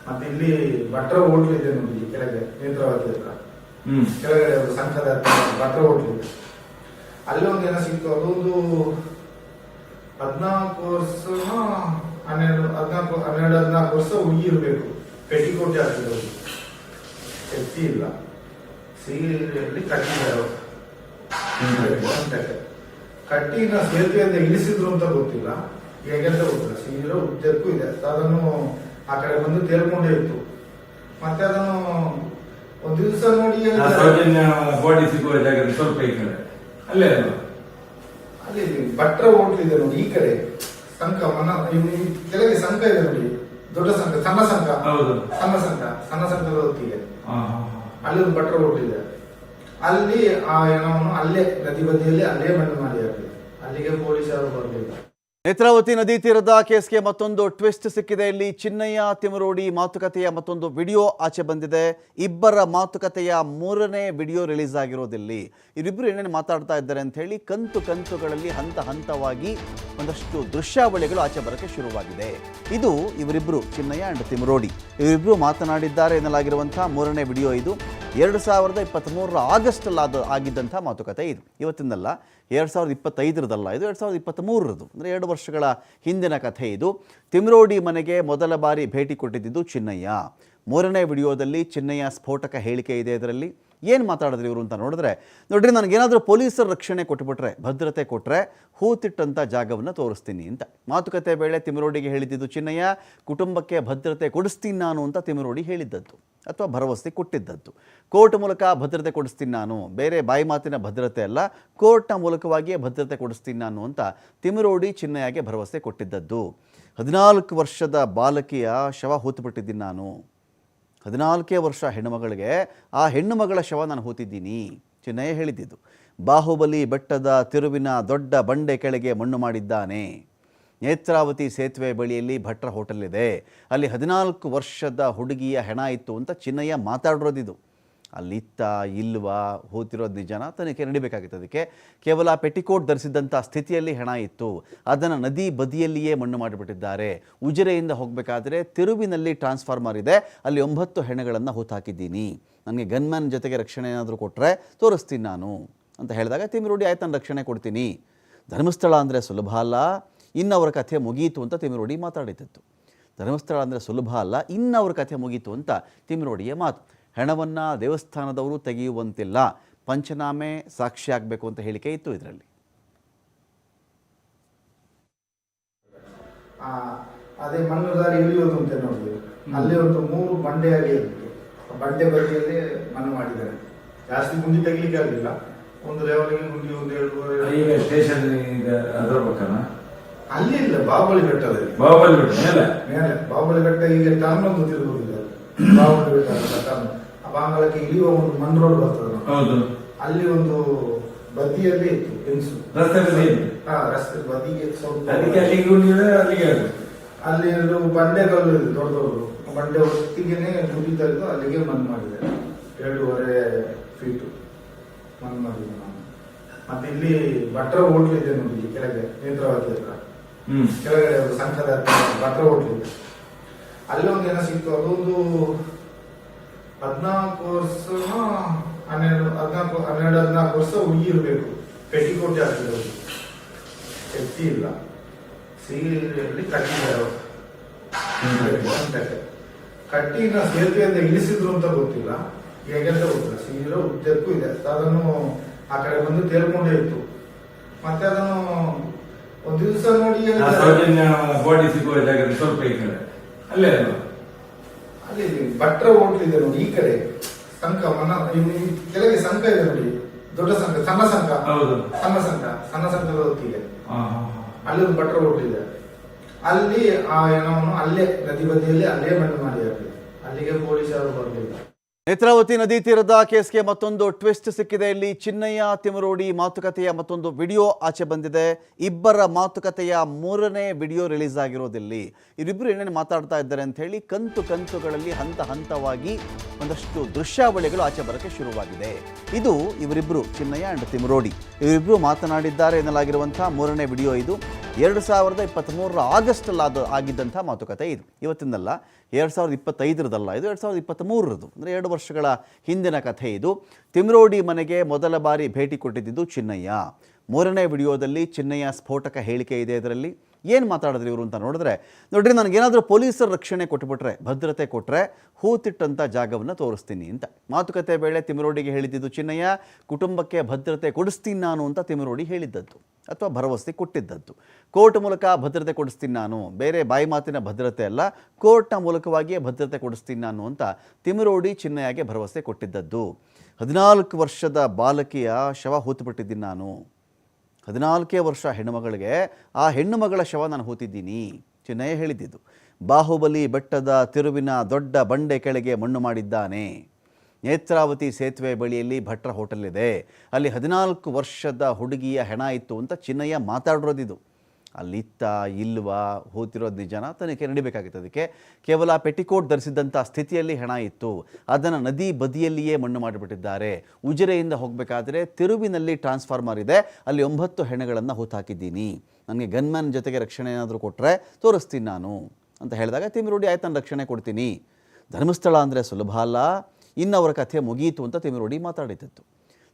S2: ಮತ್ತೆ ಇಲ್ಲಿ ಭಟ್ರ ಹೋಟ್ಲ್ ಇದೆ ನೋಡಿ ಕೆಳಗೆ ನೇತ್ರಾವತಿ ಹತ್ರ. ಕೆಳಗಡೆ ಒಂದು ಸಂಘದ ಭಟ್ರ ಹೋಟ್ಲ್ ಇದೆ. ಒಂದು ಏನೋ ಸಿಕ್ತು ಅದೊಂದು ಹದಿನಾಲ್ಕು ವರ್ಷ ಹನ್ನೆರಡು ಹದಿನಾಲ್ಕು ಹನ್ನೆರಡು ಹದಿನಾಲ್ಕು ವರ್ಷ ಹುಡುಗಿ ಇರಬೇಕು ಪೆಟಿಕೋಟೆ ಆಗಿರೋದು ಶಕ್ತಿ ಇಲ್ಲ. ಸೀರೆಯಲ್ಲಿ ಕಟ್ಟಿದ್ದಾರೆ ಕಟ್ಟಿನ ಸೇತುವೆಯಿಂದ ಇಳಿಸಿದ್ರು ಅಂತ ಗೊತ್ತಿಲ್ಲ. ಹೇಗೆಂತ ಗೊತ್ತಿಲ್ಲ. ಸೀರೆ ಉದ್ದಕ್ಕೂ ಇದೆ. ಅದನ್ನು ಆ ಕಡೆ ಬಂದು ತೇಲ್ಕೊಂಡೇ ಇತ್ತು. ಮತ್ತೆ ಅದನ್ನು ಒಂದು ದಿವಸ ನೋಡಿ
S3: ಸೌಜನ್ಯ ಬಾಡಿ ಸಿಗುವ ಜಾಗದಲ್ಲಿ ಸ್ವಲ್ಪ ಅಲ್ಲೇ ಅಲ್ವಾ?
S2: ಅಲ್ಲಿ ಭಟ್ರ ಹೋಟ್ಲ್ ಇದೆ ನೋಡಿ ಈ ಕಡೆ ಸಂಕ ಮನ ಕೆಳಗೆ ಸಂಕ ಇದೆ ನೋಡಿ ದೊಡ್ಡ ಸಂಕ ಸಣ್ಣ ಸಂಕ
S3: ಹೌದು.
S2: ಸಣ್ಣ ಸಂಕ ಸಣ್ಣ ಸಂಕದ ಹೊತ್ತಿಗೆ. ಅಲ್ಲಿ ಒಂದು ಭಟ್ರ ಹೋಟ್ಲ್ ಇದೆ. ಅಲ್ಲಿ ಆ ಏನೋ ಅಲ್ಲೇ ನದಿ ಬದಿಯಲ್ಲಿ ಅಲ್ಲೇ ಮಣ್ಣು ಮಾಡಿ ಹಾಕಿದೆ ಅಲ್ಲಿಗೆ ಪೊಲೀಸರು ಬರಲಿಲ್ಲ
S1: ನೇತ್ರಾವತಿ ನದಿ ತೀರದ ಕೇಸ್ಗೆ ಮತ್ತೊಂದು ಟ್ವಿಸ್ಟ್ ಸಿಕ್ಕಿದೆ. ಇಲ್ಲಿ ಚಿನ್ನಯ್ಯ ತಿಮರೋಡಿ ಮಾತುಕತೆಯ ಮತ್ತೊಂದು ವಿಡಿಯೋ ಆಚೆ ಬಂದಿದೆ. ಇಬ್ಬರ ಮಾತುಕತೆಯ ಮೂರನೇ ವಿಡಿಯೋ ರಿಲೀಸ್ ಆಗಿರೋದಿಲ್ಲಿ. ಇವರಿಬ್ಬರು ಏನೇನು ಮಾತಾಡ್ತಾ ಇದ್ದಾರೆ ಅಂತ ಹೇಳಿ ಕಂತು ಕಂತುಗಳಲ್ಲಿ ಹಂತ ಹಂತವಾಗಿ ಒಂದಷ್ಟು ದೃಶ್ಯಾವಳಿಗಳು ಆಚೆ ಬರೋಕ್ಕೆ ಶುರುವಾಗಿದೆ. ಇದು ಇವರಿಬ್ಬರು ಚಿನ್ನಯ್ಯ ಅಂಡ್ ತಿಮರೋಡಿ ಇವರಿಬ್ಬರು ಮಾತನಾಡಿದ್ದಾರೆ ಎನ್ನಲಾಗಿರುವಂಥ ಮೂರನೇ ವಿಡಿಯೋ ಇದು. ಎರಡು ಸಾವಿರದ ಇಪ್ಪತ್ತ್ಮೂರರ ಆಗಸ್ಟಲ್ಲಾದ ಆಗಿದ್ದಂಥ ಮಾತುಕತೆ ಇದು. ಇವತ್ತಿಂದಲ್ಲ ಎರಡು ಸಾವಿರದ ಇಪ್ಪತ್ತೈದರದಲ್ಲ, ಇದು ಎರಡು ಸಾವಿರದ ಇಪ್ಪತ್ತ್ಮೂರರದು ಅಂದರೆ ಎರಡು ವರ್ಷಗಳ ಹಿಂದಿನ ಕಥೆ ಇದು. ತಿಮ್ರೋಡಿ ಮನೆಗೆ ಮೊದಲ ಬಾರಿ ಭೇಟಿ ಕೊಟ್ಟಿದ್ದು ಚಿನ್ನಯ್ಯ. ಮೂರನೇ ವಿಡಿಯೋದಲ್ಲಿ ಚಿನ್ನಯ್ಯ ಸ್ಫೋಟಕ ಹೇಳಿಕೆ ಇದೆ ಇದರಲ್ಲಿ. ಏನು ಮಾತಾಡಿದ್ರು ಇವರು ಅಂತ ನೋಡಿದ್ರೆ, ನೋಡ್ರಿ, ನನಗೇನಾದರೂ ಪೊಲೀಸರ ರಕ್ಷಣೆ ಕೊಟ್ಬಿಟ್ರೆ, ಭದ್ರತೆ ಕೊಟ್ಟರೆ ಹೂತಿಟ್ಟಂಥ ಜಾಗವನ್ನು ತೋರಿಸ್ತೀನಿ ಅಂತ. ಮಾತುಕತೆ ವೇಳೆ ತಿಮರೋಡಿಗೆ ಹೇಳಿದ್ದು ಚಿನ್ನಯ್ಯ, ಕುಟುಂಬಕ್ಕೆ ಭದ್ರತೆ ಕೊಡಿಸ್ತೀನಿ ನಾನು ಅಂತ ತಿಮರೋಡಿ ಹೇಳಿದ್ದದ್ದು, ಅಥವಾ ಭರವಸೆ ಕೊಟ್ಟಿದ್ದದ್ದು. ಕೋರ್ಟ್ ಮೂಲಕ ಭದ್ರತೆ ಕೊಡಿಸ್ತೀನಿ ನಾನು, ಬೇರೆ ಬಾಯಿ ಮಾತಿನ ಭದ್ರತೆ ಅಲ್ಲ, ಕೋರ್ಟ್ನ ಮೂಲಕವಾಗಿಯೇ ಭದ್ರತೆ ಕೊಡಿಸ್ತೀನಿ ನಾನು ಅಂತ ತಿಮರೋಡಿ ಚಿನ್ನಯ್ಯಗೆ ಭರವಸೆ ಕೊಟ್ಟಿದ್ದದ್ದು. ಹದಿನಾಲ್ಕು ವರ್ಷದ ಬಾಲಕಿಯ ಶವ ಹೂತುಬಿಟ್ಟಿದ್ದೀನಿ ನಾನು. ಹದಿನಾಲ್ಕೇ ವರ್ಷ ಹೆಣ್ಣುಮಗಳಿಗೆ, ಆ ಹೆಣ್ಣುಮಗಳ ಶವ ನಾನು ಹೂತಿದ್ದೀನಿ. ಚಿನ್ನಯ್ಯ ಹೇಳಿದ್ದಿದ್ದು ಬಾಹುಬಲಿ ಬೆಟ್ಟದ ತಿರುವಿನ ದೊಡ್ಡ ಬಂಡೆ ಕೆಳಗೆ ಮಣ್ಣು ಮಾಡಿದ್ದಾನೆ. ನೇತ್ರಾವತಿ ಸೇತುವೆ ಬಳಿಯಲ್ಲಿ ಭಟ್ರ ಹೋಟೆಲ್ ಇದೆ. ಅಲ್ಲಿ ಹದಿನಾಲ್ಕು ವರ್ಷದ ಹುಡುಗಿಯ ಹೆಣ ಇತ್ತು ಅಂತ ಚಿನ್ನಯ್ಯ ಮಾತಾಡಿರೋದಿದು. ಅಲ್ಲಿತ್ತ ಇಲ್ವಾ ಹೋತಿರೋದು ನಿಜನ ತನಿಖೆ ನಡಿಬೇಕಾಗಿತ್ತು ಅದಕ್ಕೆ. ಕೇವಲ ಪೆಟಿಕೋಟ್ ಧರಿಸಿದ್ದಂಥ ಸ್ಥಿತಿಯಲ್ಲಿ ಹೆಣ ಇತ್ತು. ಅದನ್ನು ನದಿ ಬದಿಯಲ್ಲಿಯೇ ಮಣ್ಣು ಮಾಡಿಬಿಟ್ಟಿದ್ದಾರೆ. ಉಜಿರೆಯಿಂದ ಹೋಗಬೇಕಾದ್ರೆ ತಿರುವಿನಲ್ಲಿ ಟ್ರಾನ್ಸ್ಫಾರ್ಮರ್ ಇದೆ. ಅಲ್ಲಿ ಒಂಬತ್ತು ಹೆಣಗಳನ್ನು ಹೂತಾಕಿದ್ದೀನಿ ನನಗೆ ಗನ್ಮ್ಯಾನ್ ಜೊತೆಗೆ ರಕ್ಷಣೆ ಏನಾದರೂ ಕೊಟ್ಟರೆ ತೋರಿಸ್ತೀನಿ ನಾನು ಅಂತ ಹೇಳಿದಾಗ, ತಿಮಿರೋಡಿ ಆಯ್ತು, ನಾನು ರಕ್ಷಣೆ ಕೊಡ್ತೀನಿ. ಧರ್ಮಸ್ಥಳ ಅಂದರೆ ಸುಲಭ ಅಲ್ಲ. ಇನ್ನು ಅವರ ಕಥೆ ಮುಗೀತು ಅಂತ ತಿಮಿರೋಡಿ ಮಾತಾಡಿದ್ದಿತ್ತು ಧರ್ಮಸ್ಥಳ ಅಂದರೆ ಸುಲಭ ಅಲ್ಲ. ಇನ್ನು ಅವ್ರ ಕಥೆ ಮುಗೀತು ಅಂತ ತಿಮಿರೋಡಿಯ ಮಾತು. ಹೆಣವನ್ನು ದೇವಸ್ಥಾನದವರು ತೆಗೆಯುವಂತಿಲ್ಲ. ಪಂಚನಾಮೆ ಸಾಕ್ಷಿ ಆಗಬೇಕು ಅಂತ ಹೇಳಿಕೆ ಇತ್ತು ಇದರಲ್ಲಿ.
S2: ಆ, ಅದೇ ಮಣ್ಣು ದಾರಿ ಇಳಿಯೋದು ಅಂತ ನೋಡಿ ಅಲ್ಲಿ ಒಂದು ಮೂರು ಬಂಡೆ ಇತ್ತು. ಆ ಬಂಡೆ ಬದಿಯಲ್ಲಿ ಮಣ್ಣು ಮಾಡಿದ್ದಾರೆ. ಜಾಸ್ತಿ ಗುಂಡಿ ತೆಗಿಲಿಕ್ಕೆ ಆಗಲಿಲ್ಲ. ಒಂದು ಲೆವೆಲ್ಗೆ ಗುಂಡಿ ಒಂದು ಎರಡು
S3: ಈಗ ಸ್ಟೇಷನ್ ಅದರ ಪಕ್ಕನ
S2: ಅಲ್ಲಿ ಇಲ್ಲ ಬಾಬಳಿ ಬೆಟ್ಟದಲ್ಲಿ
S3: ಬಾಬಳಿ ಬೆಟ್ಟ ಮೇಲೆ?
S2: ಮೇಲೆ. ಬಾಹುಬಲಿ ಬೆಟ್ಟ ಈಗ ಟರ್ನ್ ಒಂದು ತಿರುಗುದಿಲ್ಲ. ಬಾಹುಬಲಿ ಬೆಟ್ಟ ಟರ್ನ್ ಆ ಬಾಂಗಳಕ್ಕೆ ಇಳಿಯುವ ಒಂದು ಮನ್ ರೋಡ್ ಬರ್ತದೆ
S3: ಹೌದು.
S2: ಅಲ್ಲಿ ಒಂದು ಬದಿಯಲ್ಲಿ ಇತ್ತು ಹೆಂಗಸು
S3: ರಸ್ತೆ ಬದಿ ಇದೆ.
S2: ಹಾ ರಸ್ತೆ ಬದಿಗೆ ಸ್ವಲ್ಪ
S3: ಅದಕ್ಕೆ ಅಲ್ಲಿಗೆ
S2: ಅಲ್ಲಿ ಬಂಡೆ ಕಲ್ಲು ಇದೆ ದೊಡ್ಡ ದೊಡ್ಡದು. ಬಂಡೆ ಒಟ್ಟಿಗೆನೆ ಗುಡಿ ತೆಗೆದು ಅಲ್ಲಿಗೆ ಮನ್ ಮಾಡಿದೆ ಎರಡೂವರೆ ಫೀಟು ಮನ್ ಮಾಡಿದೆ ನಾನು ಮತ್ತೆ ಇಲ್ಲಿ ಭಟ್ರ ಹೋಟ್ಲ್ ಇದೆ ನೋಡಿ ಕೆಳಗೆ ನೇತ್ರಾವತಿ ಹತ್ರ.
S3: ಹ್ಮ್.
S2: ಕೆಳಗಡೆ ಒಂದು ಸಂಘದ ಹತ್ರ ಭಟ್ರ ಹೋಟ್ಲ್ ಇದೆ. ಅಲ್ಲಿ ಒಂದು ಏನೋ ಸಿಕ್ತು ಅದೊಂದು ಹದಿನಾಲ್ಕು ವರ್ಷ ಹನ್ನೆರಡು ಹದಿನಾಲ್ಕು ಹನ್ನೆರಡು ಹದಿನಾಲ್ಕು ವರ್ಷ ಹುಡುಗಿ ಇರಬೇಕು. ಕೊಟ್ಟೆ ಹಾಕಿರೋದು ಶಕ್ತಿ ಇಲ್ಲ. ಸೀರೆಯಲ್ಲಿ ಕಟ್ಟಿದ್ದಾರೆ ಕಟ್ಟಿನ ಸೇತುವೆಯಿಂದ ಇಳಿಸಿದ್ರು ಅಂತ ಗೊತ್ತಿಲ್ಲ. ಹೇಗೆ ಅಂತ ಗೊತ್ತಿಲ್ಲ. ಸೀರೆ ಉದ್ದಕ್ಕೂ ಇದೆ. ಅದನ್ನು ಆ ಕಡೆ ಬಂದು ತೇಲ್ಕೊಂಡೇ ಇತ್ತು. ಮತ್ತೆ ಅದನ್ನು ಒಂದು ದಿವಸ ನೋಡಿ
S3: ಬಾಡಿ ಸಿಗುವ ಸ್ವಲ್ಪ ಈ ಕಡೆ ಅಲ್ಲೇ
S2: ಅಲ್ಲಿ ಭಟ್ರ ಹೋಟ್ಲ್ ಇದೆ ನೋಡಿ ಈ ಕಡೆ ಸಂಕ ಮನ ಇವ್ ಕೆಳಗೆ ಸಂಕ ಇದೆ ನೋಡಿ ದೊಡ್ಡ ಸಂಕ ಸಣ್ಣ ಸಂಕ
S3: ಹೌದು.
S2: ಸಣ್ಣ ಸಂಕ ಸಣ್ಣ ಸಂಕದ ಹೊತ್ತಿಗೆ
S3: ಹಾ, ಹಾ, ಹಾ.
S2: ಅಲ್ಲಿ ಒಂದು ಭಟ್ರ ಹೋಟ್ಲ್ ಇದೆ. ಅಲ್ಲಿ ಆ ಏನೋ ಅಲ್ಲೇ ನದಿ ಬದಿಯಲ್ಲಿ ಅಲ್ಲೇ ಮಣ್ಣು ಮಾಡಿ ಹಾಕಿದೆ ಅಲ್ಲಿಗೆ ಪೊಲೀಸರು ಬರಲಿಲ್ಲ
S1: ನೇತ್ರಾವತಿ ನದಿ ತೀರದ ಕೇಸ್ಗೆ ಮತ್ತೊಂದು ಟ್ವಿಸ್ಟ್ ಸಿಕ್ಕಿದೆ. ಇಲ್ಲಿ ಚಿನ್ನಯ್ಯ ತಿಮರೋಡಿ ಮಾತುಕತೆಯ ಮತ್ತೊಂದು ವಿಡಿಯೋ ಆಚೆ ಬಂದಿದೆ. ಇಬ್ಬರ ಮಾತುಕತೆಯ ಮೂರನೇ ವಿಡಿಯೋ ರಿಲೀಸ್ ಆಗಿರೋದಿಲ್ಲಿ. ಇವರಿಬ್ಬರು ಏನೇನು ಮಾತಾಡ್ತಾ ಇದ್ದಾರೆ ಅಂತ ಹೇಳಿ ಕಂತು ಕಂತುಗಳಲ್ಲಿ ಹಂತ ಹಂತವಾಗಿ ಒಂದಷ್ಟು ದೃಶ್ಯಾವಳಿಗಳು ಆಚೆ ಬರೋಕ್ಕೆ ಶುರುವಾಗಿದೆ. ಇದು ಇವರಿಬ್ಬರು ಚಿನ್ನಯ್ಯ ಅಂಡ್ ತಿಮರೋಡಿ ಇವರಿಬ್ಬರು ಮಾತನಾಡಿದ್ದಾರೆ ಎನ್ನಲಾಗಿರುವಂಥ ಮೂರನೇ ವಿಡಿಯೋ ಇದು. ಎರಡು ಸಾವಿರದ ಇಪ್ಪತ್ತ್ಮೂರರ ಆಗಸ್ಟಲ್ಲಾದ ಆಗಿದ್ದಂಥ ಮಾತುಕತೆ ಇದು. ಇವತ್ತಿಂದಲ್ಲ ಎರಡು ಸಾವಿರದ ಇಪ್ಪತ್ತೈದರದಲ್ಲ, ಇದು ಎರಡು ಸಾವಿರದ ಇಪ್ಪತ್ತ್ಮೂರರದು. ಅಂದರೆ ಎರಡು ವರ್ಷಗಳ ಹಿಂದಿನ ಕಥೆ ಇದು. ತಿಮ್ರೋಡಿ ಮನೆಗೆ ಮೊದಲ ಬಾರಿ ಭೇಟಿ ಕೊಟ್ಟಿದ್ದು ಚಿನ್ನಯ್ಯ. ಮೂರನೇ ವಿಡಿಯೋದಲ್ಲಿ ಚಿನ್ನಯ್ಯ ಸ್ಫೋಟಕ ಹೇಳಿಕೆ ಇದೆ ಇದರಲ್ಲಿ. ಏನು ಮಾತಾಡಿದ್ರು ಇವರು ಅಂತ ನೋಡಿದ್ರೆ, ನೋಡ್ರಿ, ನನಗೇನಾದರೂ ಪೊಲೀಸರ ರಕ್ಷಣೆ ಕೊಟ್ಬಿಟ್ರೆ, ಭದ್ರತೆ ಕೊಟ್ಟರೆ ಹೂತಿಟ್ಟಂಥ ಜಾಗವನ್ನು ತೋರಿಸ್ತೀನಿ ಅಂತ. ಮಾತುಕತೆ ವೇಳೆ ತಿಮರೋಡಿಗೆ ಹೇಳಿದ್ದು ಚಿನ್ನಯ್ಯ, ಕುಟುಂಬಕ್ಕೆ ಭದ್ರತೆ ಕೊಡಿಸ್ತೀನಿ ನಾನು ಅಂತ ತಿಮರೋಡಿ ಹೇಳಿದ್ದದ್ದು, ಅಥವಾ ಭರವಸೆ ಕೊಟ್ಟಿದ್ದದ್ದು. ಕೋರ್ಟ್ ಮೂಲಕ ಭದ್ರತೆ ಕೊಡಿಸ್ತೀನಿ ನಾನು, ಬೇರೆ ಬಾಯಿ ಮಾತಿನ ಭದ್ರತೆ ಅಲ್ಲ, ಕೋರ್ಟ್ನ ಮೂಲಕವಾಗಿಯೇ ಭದ್ರತೆ ಕೊಡಿಸ್ತೀನಿ ನಾನು ಅಂತ ತಿಮರೋಡಿ ಚಿನ್ನಯ್ಯಗೆ ಭರವಸೆ ಕೊಟ್ಟಿದ್ದದ್ದು. ಹದಿನಾಲ್ಕು ವರ್ಷದ ಬಾಲಕಿಯ ಶವ ಹೂತುಬಿಟ್ಟಿದ್ದೀನಿ ನಾನು. ಹದಿನಾಲ್ಕೇ ವರ್ಷ ಹೆಣ್ಣುಮಗಳಿಗೆ, ಆ ಹೆಣ್ಣುಮಗಳ ಶವ ನಾನು ಹೂತಿದ್ದೀನಿ. ಚಿನ್ನಯ್ಯ ಹೇಳಿದ್ದಿದ್ದು ಬಾಹುಬಲಿ ಬೆಟ್ಟದ ತಿರುವಿನ ದೊಡ್ಡ ಬಂಡೆ ಕೆಳಗೆ ಮಣ್ಣು ಮಾಡಿದ್ದಾನೆ. ನೇತ್ರಾವತಿ ಸೇತುವೆ ಬಳಿಯಲ್ಲಿ ಭಟ್ರ ಹೋಟೆಲ್ ಇದೆ. ಅಲ್ಲಿ ಹದಿನಾಲ್ಕು ವರ್ಷದ ಹುಡುಗಿಯ ಹೆಣ ಇತ್ತು ಅಂತ ಚಿನ್ನಯ್ಯ ಮಾತಾಡಿರೋದಿದು. ಅಲ್ಲಿತ್ತ ಇಲ್ವಾ ಹೋತಿರೋದು ನಿಜನ ತನಿಖೆ ನಡಿಬೇಕಾಗಿತ್ತು. ಅದಕ್ಕೆ ಕೇವಲ ಪೆಟಿಕೋಟ್ ಧರಿಸಿದ್ದಂಥ ಸ್ಥಿತಿಯಲ್ಲಿ ಹೆಣ ಇತ್ತು. ಅದನ್ನು ನದಿ ಬದಿಯಲ್ಲಿಯೇ ಮಣ್ಣು ಮಾಡಿಬಿಟ್ಟಿದ್ದಾರೆ. ಉಜಿರೆಯಿಂದ ಹೋಗಬೇಕಾದ್ರೆ ತಿರುವಿನಲ್ಲಿ ಟ್ರಾನ್ಸ್ಫಾರ್ಮರ್ ಇದೆ. ಅಲ್ಲಿ ಒಂಬತ್ತು ಹೆಣಗಳನ್ನು ಹೂತಾಕಿದ್ದೀನಿ. ನನಗೆ ಗನ್ಮ್ಯಾನ್ ಜೊತೆಗೆ ರಕ್ಷಣೆ ಏನಾದರೂ ಕೊಟ್ಟರೆ ತೋರಿಸ್ತೀನಿ ನಾನು ಅಂತ ಹೇಳಿದಾಗ ತಿಮಿರೋಡಿ ಆಯ್ತು, ನಾನು ರಕ್ಷಣೆ ಕೊಡ್ತೀನಿ. ಧರ್ಮಸ್ಥಳ ಅಂದರೆ ಸುಲಭ ಅಲ್ಲ. ಇನ್ನವರ ಕಥೆ ಮುಗೀತು ಅಂತ ತಿಮಿರೋಡಿ ಮಾತಾಡಿದ್ದು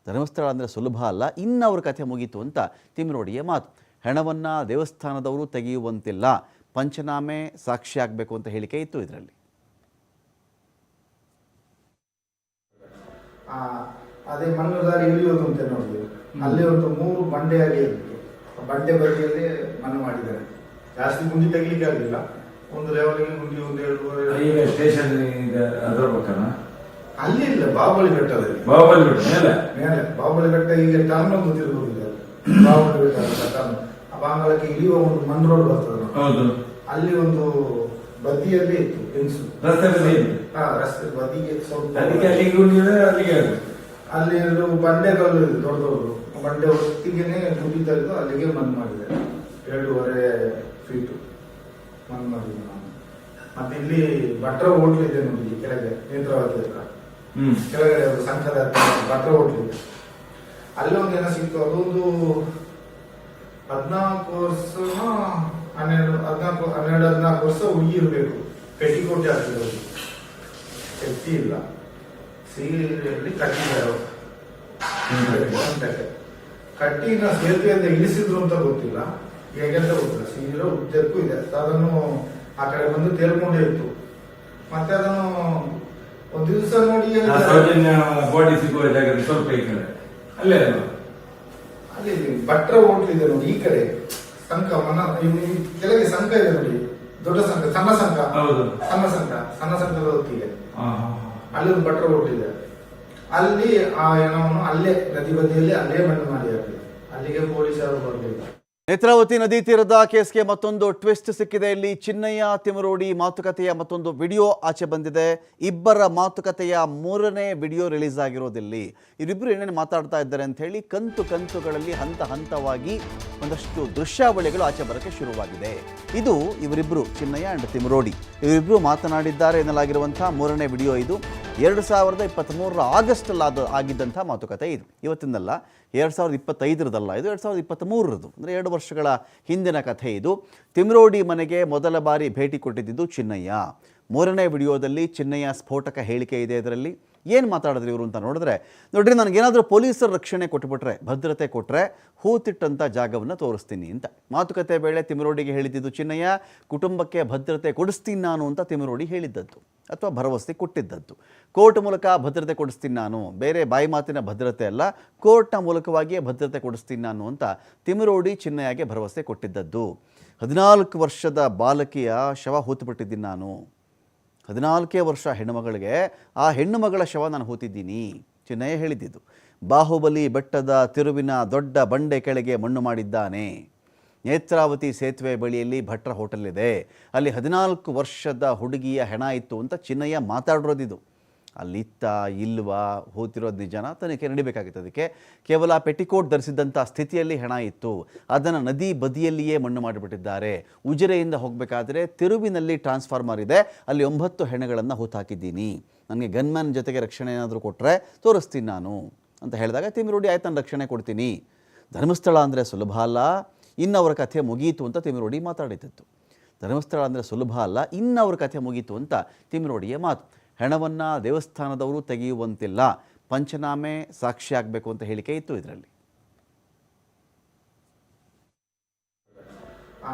S1: ಧರ್ಮಸ್ಥಳ ಅಂದರೆ ಸುಲಭ ಅಲ್ಲ. ಇನ್ನವ್ರ ಕಥೆ ಮುಗೀತು ಅಂತ ತಿಮಿರೋಡಿಯ ಮಾತು. ಹೆಣವನ್ನು ದೇವಸ್ಥಾನದವರು ತೆಗೆಯುವಂತಿಲ್ಲ. ಪಂಚನಾಮೆ ಸಾಕ್ಷಿ ಆಗಬೇಕು ಅಂತ ಹೇಳಿಕೆ ಇತ್ತು ಇದರಲ್ಲಿ.
S2: ಆ, ಅದೇ ಮಣ್ಣು ದಾರಿ ಇಳಿಯೋದು ಅಂತ ನೋಡಿದ್ವಿ. ಅಲ್ಲಿ ಒಂದು ಮೂರು ಬಂಡೆಯಾಗಿ ಇತ್ತು ಆ ಬಂಡೆ ಬದಿಯಲ್ಲಿ ಮನೆ ಮಾಡಿದ್ದಾರೆ. ಜಾಸ್ತಿ ಗುಂಡಿ ತೆಗಿಲಿಕ್ಕೆ ಆಗಲಿಲ್ಲ. ಒಂದು ಲೆವೆಲ್ಗೆ ಗುಂಡಿ ಒಂದು ಎರಡೂವರೆ.
S3: ಈಗ ಸ್ಟೇಷನ್ ಇದೆ ಅದರ ಪಕ್ಕನ
S2: ಅಲ್ಲಿ ಇಲ್ಲ ಬಾಬಳಿ ಬೆಟ್ಟದಲ್ಲಿ
S3: ಬಾಹುಬಲಿ ಬೆಟ್ಟ ಮೇಲೆ?
S2: ಮೇಲೆ ಬಾಬಳಿ ಬೆಟ್ಟ ಈಗ ಟರ್ನ್ ಒಂದು ತಿರುಗುದಿದೆ. ಬಾಬಳಿ ಬೆಟ್ಟ ಟರ್ನ್ ಆ ಬಾಂಗಳಕ್ಕೆ ಇಳಿಯುವ ಒಂದು ಮನ್ ರೋಡ್ ಬರ್ತದೆ
S3: ಹೌದು.
S2: ಅಲ್ಲಿ ಒಂದು ಬದಿಯಲ್ಲಿ ಇತ್ತು ಹೆಂಗಸು
S3: ರಸ್ತೆ ಬದಿ ಇದೆ.
S2: ಹಾ ರಸ್ತೆ ಬದಿಗೆ ಸ್ವಲ್ಪ
S3: ಅದಕ್ಕೆ ಅಲ್ಲಿಗೆ ಉಳಿದ್ರೆ ಅಲ್ಲಿಗೆ ಅದು.
S2: ಅಲ್ಲಿ ಬಂಡೆ ಕಲ್ಲು ಇದೆ ದೊಡ್ಡ ದೊಡ್ಡದು ಬಂಡೆ ಒಟ್ಟಿಗೆನೆ ಗುಡಿ ತೆಗೆದು ಅಲ್ಲಿಗೆ ಮನ್ ಮಾಡಿದೆ. ಎರಡೂವರೆ ಫೀಟು ಮನ್ ಮಾಡಿದೆ ನಾನು. ಮತ್ತೆ ಇಲ್ಲಿ ಭಟ್ರ ಹೋಟ್ಲ್ ಇದೆ ನೋಡಿ ಕೆಳಗೆ ನೇತ್ರಾವತಿ ಹತ್ರ.
S3: ಹ್ಮ್.
S2: ಕೆಳಗಡೆ ಒಂದು ಸಂಘದ ಹತ್ರ ಭಟ್ರ ಹೋಟ್ಲ್ ಇದೆ. ಅಲ್ಲಿ ಒಂದು ಏನೋ ಸಿಕ್ತು ಅದೊಂದು ಹದಿನಾಲ್ಕು ವರ್ಷ ಹನ್ನೆರಡು, ಹದಿನಾಲ್ಕು ಹನ್ನೆರಡು, ಹದಿನಾಲ್ಕು ವರ್ಷ ಹುಡುಗಿ ಇರಬೇಕು. ಪೆಟ್ಟಿಕೋಟೆ ಹಾಕಿರೋದು ಶಕ್ತಿ ಇಲ್ಲ. ಸೀರೆಯಲ್ಲಿ ಕಟ್ಟಿದ್ದಾರೆ ಕಟ್ಟಿನ ಸೇತುವೆಯಿಂದ ಇಳಿಸಿದ್ರು ಅಂತ ಗೊತ್ತಿಲ್ಲ. ಹೇಗೆ ಅಂತ ಗೊತ್ತಿಲ್ಲ. ಸೀರೆ ಉದ್ದಕ್ಕೂ ಇದೆ. ಅದನ್ನು ಆ ಕಡೆ ಬಂದು ತೇಲ್ಕೊಂಡೇ ಇತ್ತು. ಮತ್ತೆ ಅದನ್ನು ಒಂದು ದಿವಸ ನೋಡಿ
S3: ಬಾಡಿ ಸಿಗುವ ಸ್ವಲ್ಪ ಈ ಕಡೆ? ಅಲ್ಲಿ
S2: ಭಟ್ರ ಓಟ್ಲು ಇದೆ ನೋಡಿ ಈ ಕಡೆ ಸಂಕ ಮನ ಇಲ್ಲಿ ಕೆಳಗೆ ಸಂಕ ಇದೆ ನೋಡಿ ದೊಡ್ಡ ಸಂಕ ಸಣ್ಣ ಸಂಕ
S3: ಹೌದು.
S2: ಸಣ್ಣ ಸಂಕ ಸಣ್ಣ ಸಂಕದ ಹೊತ್ತಿಗೆ. ಅಲ್ಲಿ ಒಂದು ಭಟ್ರ ಇದೆ. ಅಲ್ಲಿ ಆ ಏನೋ ಅಲ್ಲೇ ನದಿ ಬದಿಯಲ್ಲಿ ಅಲ್ಲೇ ಮಣ್ಣು ಮಾಡಿ ಹಾಕಿದೆ ಅಲ್ಲಿಗೆ ಪೊಲೀಸರು ಬರಲಿಲ್ಲ
S1: ನೇತ್ರಾವತಿ ನದಿ ತೀರದ ಕೇಸ್ಗೆ ಮತ್ತೊಂದು ಟ್ವಿಸ್ಟ್ ಸಿಕ್ಕಿದೆ. ಇಲ್ಲಿ ಚಿನ್ನಯ್ಯ ತಿಮರೋಡಿ ಮಾತುಕತೆಯ ಮತ್ತೊಂದು ವಿಡಿಯೋ ಆಚೆ ಬಂದಿದೆ. ಇಬ್ಬರ ಮಾತುಕತೆಯ ಮೂರನೇ ವಿಡಿಯೋ ರಿಲೀಸ್ ಆಗಿರೋದಿಲ್ಲಿ. ಇವರಿಬ್ಬರು ಏನೇನು ಮಾತಾಡ್ತಾ ಇದ್ದಾರೆ ಅಂತ ಹೇಳಿ ಕಂತು ಕಂತುಗಳಲ್ಲಿ ಹಂತ ಹಂತವಾಗಿ ಒಂದಷ್ಟು ದೃಶ್ಯಾವಳಿಗಳು ಆಚೆ ಬರೋಕ್ಕೆ ಶುರುವಾಗಿದೆ. ಇದು ಇವರಿಬ್ಬರು ಚಿನ್ನಯ್ಯ ಅಂಡ್ ತಿಮರೋಡಿ ಇವರಿಬ್ಬರು ಮಾತನಾಡಿದ್ದಾರೆ ಎನ್ನಲಾಗಿರುವಂಥ ಮೂರನೇ ವಿಡಿಯೋ ಇದು. ಎರಡು ಸಾವಿರದ ಇಪ್ಪತ್ತ್ಮೂರರ ಆಗಸ್ಟಲ್ಲಾದ ಆಗಿದ್ದಂಥ ಮಾತುಕತೆ ಇದು. ಇವತ್ತಿಂದಲ್ಲ ಎರಡು ಸಾವಿರದ ಇಪ್ಪತ್ತೈದರದಲ್ಲ, ಇದು ಎರಡು ಸಾವಿರದ ಇಪ್ಪತ್ತ್ಮೂರರದು ಅಂದರೆ ಎರಡು ವರ್ಷಗಳ ಹಿಂದಿನ ಕಥೆ ಇದು. ತಿಮ್ರೋಡಿ ಮನೆಗೆ ಮೊದಲ ಬಾರಿ ಭೇಟಿ ಕೊಟ್ಟಿದ್ದು ಚಿನ್ನಯ್ಯ. ಮೂರನೇ ವಿಡಿಯೋದಲ್ಲಿ ಚಿನ್ನಯ್ಯ ಸ್ಫೋಟಕ ಹೇಳಿಕೆ ಇದೆ ಇದರಲ್ಲಿ. ಏನು ಮಾತಾಡಿದ್ರು ಇವರು ಅಂತ ನೋಡಿದ್ರೆ, ನೋಡ್ರಿ, ನನಗೇನಾದರೂ ಪೊಲೀಸರ ರಕ್ಷಣೆ ಕೊಟ್ಬಿಟ್ರೆ, ಭದ್ರತೆ ಕೊಟ್ಟರೆ ಹೂತಿಟ್ಟಂಥ ಜಾಗವನ್ನು ತೋರಿಸ್ತೀನಿ ಅಂತ. ಮಾತುಕತೆ ವೇಳೆ ತಿಮರೋಡಿಗೆ ಹೇಳಿದ್ದು ಚಿನ್ನಯ್ಯ, ಕುಟುಂಬಕ್ಕೆ ಭದ್ರತೆ ಕೊಡಿಸ್ತೀನಿ ನಾನು ಅಂತ ತಿಮರೋಡಿ ಹೇಳಿದ್ದದ್ದು. ಅಥವಾ ಭರವಸೆ ಕೊಟ್ಟಿದ್ದದ್ದು. ಕೋರ್ಟ್ ಮೂಲಕ ಭದ್ರತೆ ಕೊಡಿಸ್ತೀನಿ ನಾನು. ಬೇರೆ ಬಾಯಿ ಮಾತಿನ ಭದ್ರತೆ ಅಲ್ಲ. ಕೋರ್ಟ್ನ ಮೂಲಕವಾಗಿಯೇ ಭದ್ರತೆ ಕೊಡಿಸ್ತೀನಿ ನಾನು ಅಂತ ತಿಮರೋಡಿ ಚಿನ್ನಯ್ಯಗೆ ಭರವಸೆ ಕೊಟ್ಟಿದ್ದದ್ದು. ಹದಿನಾಲ್ಕು ವರ್ಷದ ಬಾಲಕಿಯ ಶವ ಹೂತುಬಿಟ್ಟಿದ್ದೀನಿ ನಾನು. ಹದಿನಾಲ್ಕೇ ವರ್ಷ ಹೆಣ್ಣುಮಗಳಿಗೆ. ಆ ಹೆಣ್ಣುಮಗಳ ಶವ ನಾನು ಹೂತಿದ್ದೀನಿ. ಚಿನ್ನಯ್ಯ ಹೇಳಿದ್ದಿದ್ದು ಬಾಹುಬಲಿ ಬೆಟ್ಟದ ತಿರುವಿನ ದೊಡ್ಡ ಬಂಡೆ ಕೆಳಗೆ ಮಣ್ಣು ಮಾಡಿದ್ದಾನೆ. ನೇತ್ರಾವತಿ ಸೇತುವೆ ಬಳಿಯಲ್ಲಿ ಭಟ್ರ ಹೋಟೆಲ್ ಇದೆ ಅಲ್ಲಿ ಹದಿನಾಲ್ಕು ವರ್ಷದ ಹುಡುಗಿಯ ಹೆಣ ಇತ್ತು ಅಂತ ಚಿನ್ನಯ್ಯ ಮಾತಾಡಿರೋದಿದು. ಅಲ್ಲಿತ್ತ ಇಲ್ವಾ ಹೋತಿರೋದು ನಿಜನ? ತನಿಖೆ ನಡಿಬೇಕಾಗಿತ್ತು ಅದಕ್ಕೆ. ಕೇವಲ ಪೆಟಿಕೋಟ್ ಧರಿಸಿದ್ದಂಥ ಸ್ಥಿತಿಯಲ್ಲಿ ಹೆಣ ಇತ್ತು. ಅದನ್ನು ನದಿ ಬದಿಯಲ್ಲಿಯೇ ಮಣ್ಣು ಮಾಡಿಬಿಟ್ಟಿದ್ದಾರೆ. ಉಜಿರೆಯಿಂದ ಹೋಗಬೇಕಾದ್ರೆ ತಿರುವಿನಲ್ಲಿ ಟ್ರಾನ್ಸ್ಫಾರ್ಮರ್ ಇದೆ. ಅಲ್ಲಿ ಒಂಬತ್ತು ಹೆಣಗಳನ್ನು ಹೂತಾಕಿದ್ದೀನಿ. ನನಗೆ ಗನ್ಮ್ಯಾನ್ ಜೊತೆಗೆ ರಕ್ಷಣೆ ಏನಾದರೂ ಕೊಟ್ಟರೆ ತೋರಿಸ್ತೀನಿ ನಾನು. ಅಂತ ಹೇಳಿದಾಗ, ತಿಮಿರೋಡಿ, ಆಯ್ತು, ನಾನು ರಕ್ಷಣೆ ಕೊಡ್ತೀನಿ. ಧರ್ಮಸ್ಥಳ ಅಂದರೆ ಸುಲಭ ಅಲ್ಲ. ಇನ್ನವರ ಕಥೆ ಮುಗಿಯಿತು ಅಂತ ತಿಮಿರೋಡಿ ಮಾತಾಡಿದ್ದಿತ್ತು ಧರ್ಮಸ್ಥಳ ಅಂದರೆ ಸುಲಭ ಅಲ್ಲ ಇನ್ನವರ ಕಥೆ ಮುಗೀತು ಅಂತ ತಿಮಿರೋಡಿಯ ಮಾತು. ಹೆಣವನ್ನು ದೇವಸ್ಥಾನದವರು ತೆಗೆಯುವಂತಿಲ್ಲ ಪಂಚನಾಮೆ ಸಾಕ್ಷಿ ಆಗಬೇಕು ಅಂತ ಹೇಳಿಕೆ ಇತ್ತು ಇದರಲ್ಲಿ.
S2: ಆ,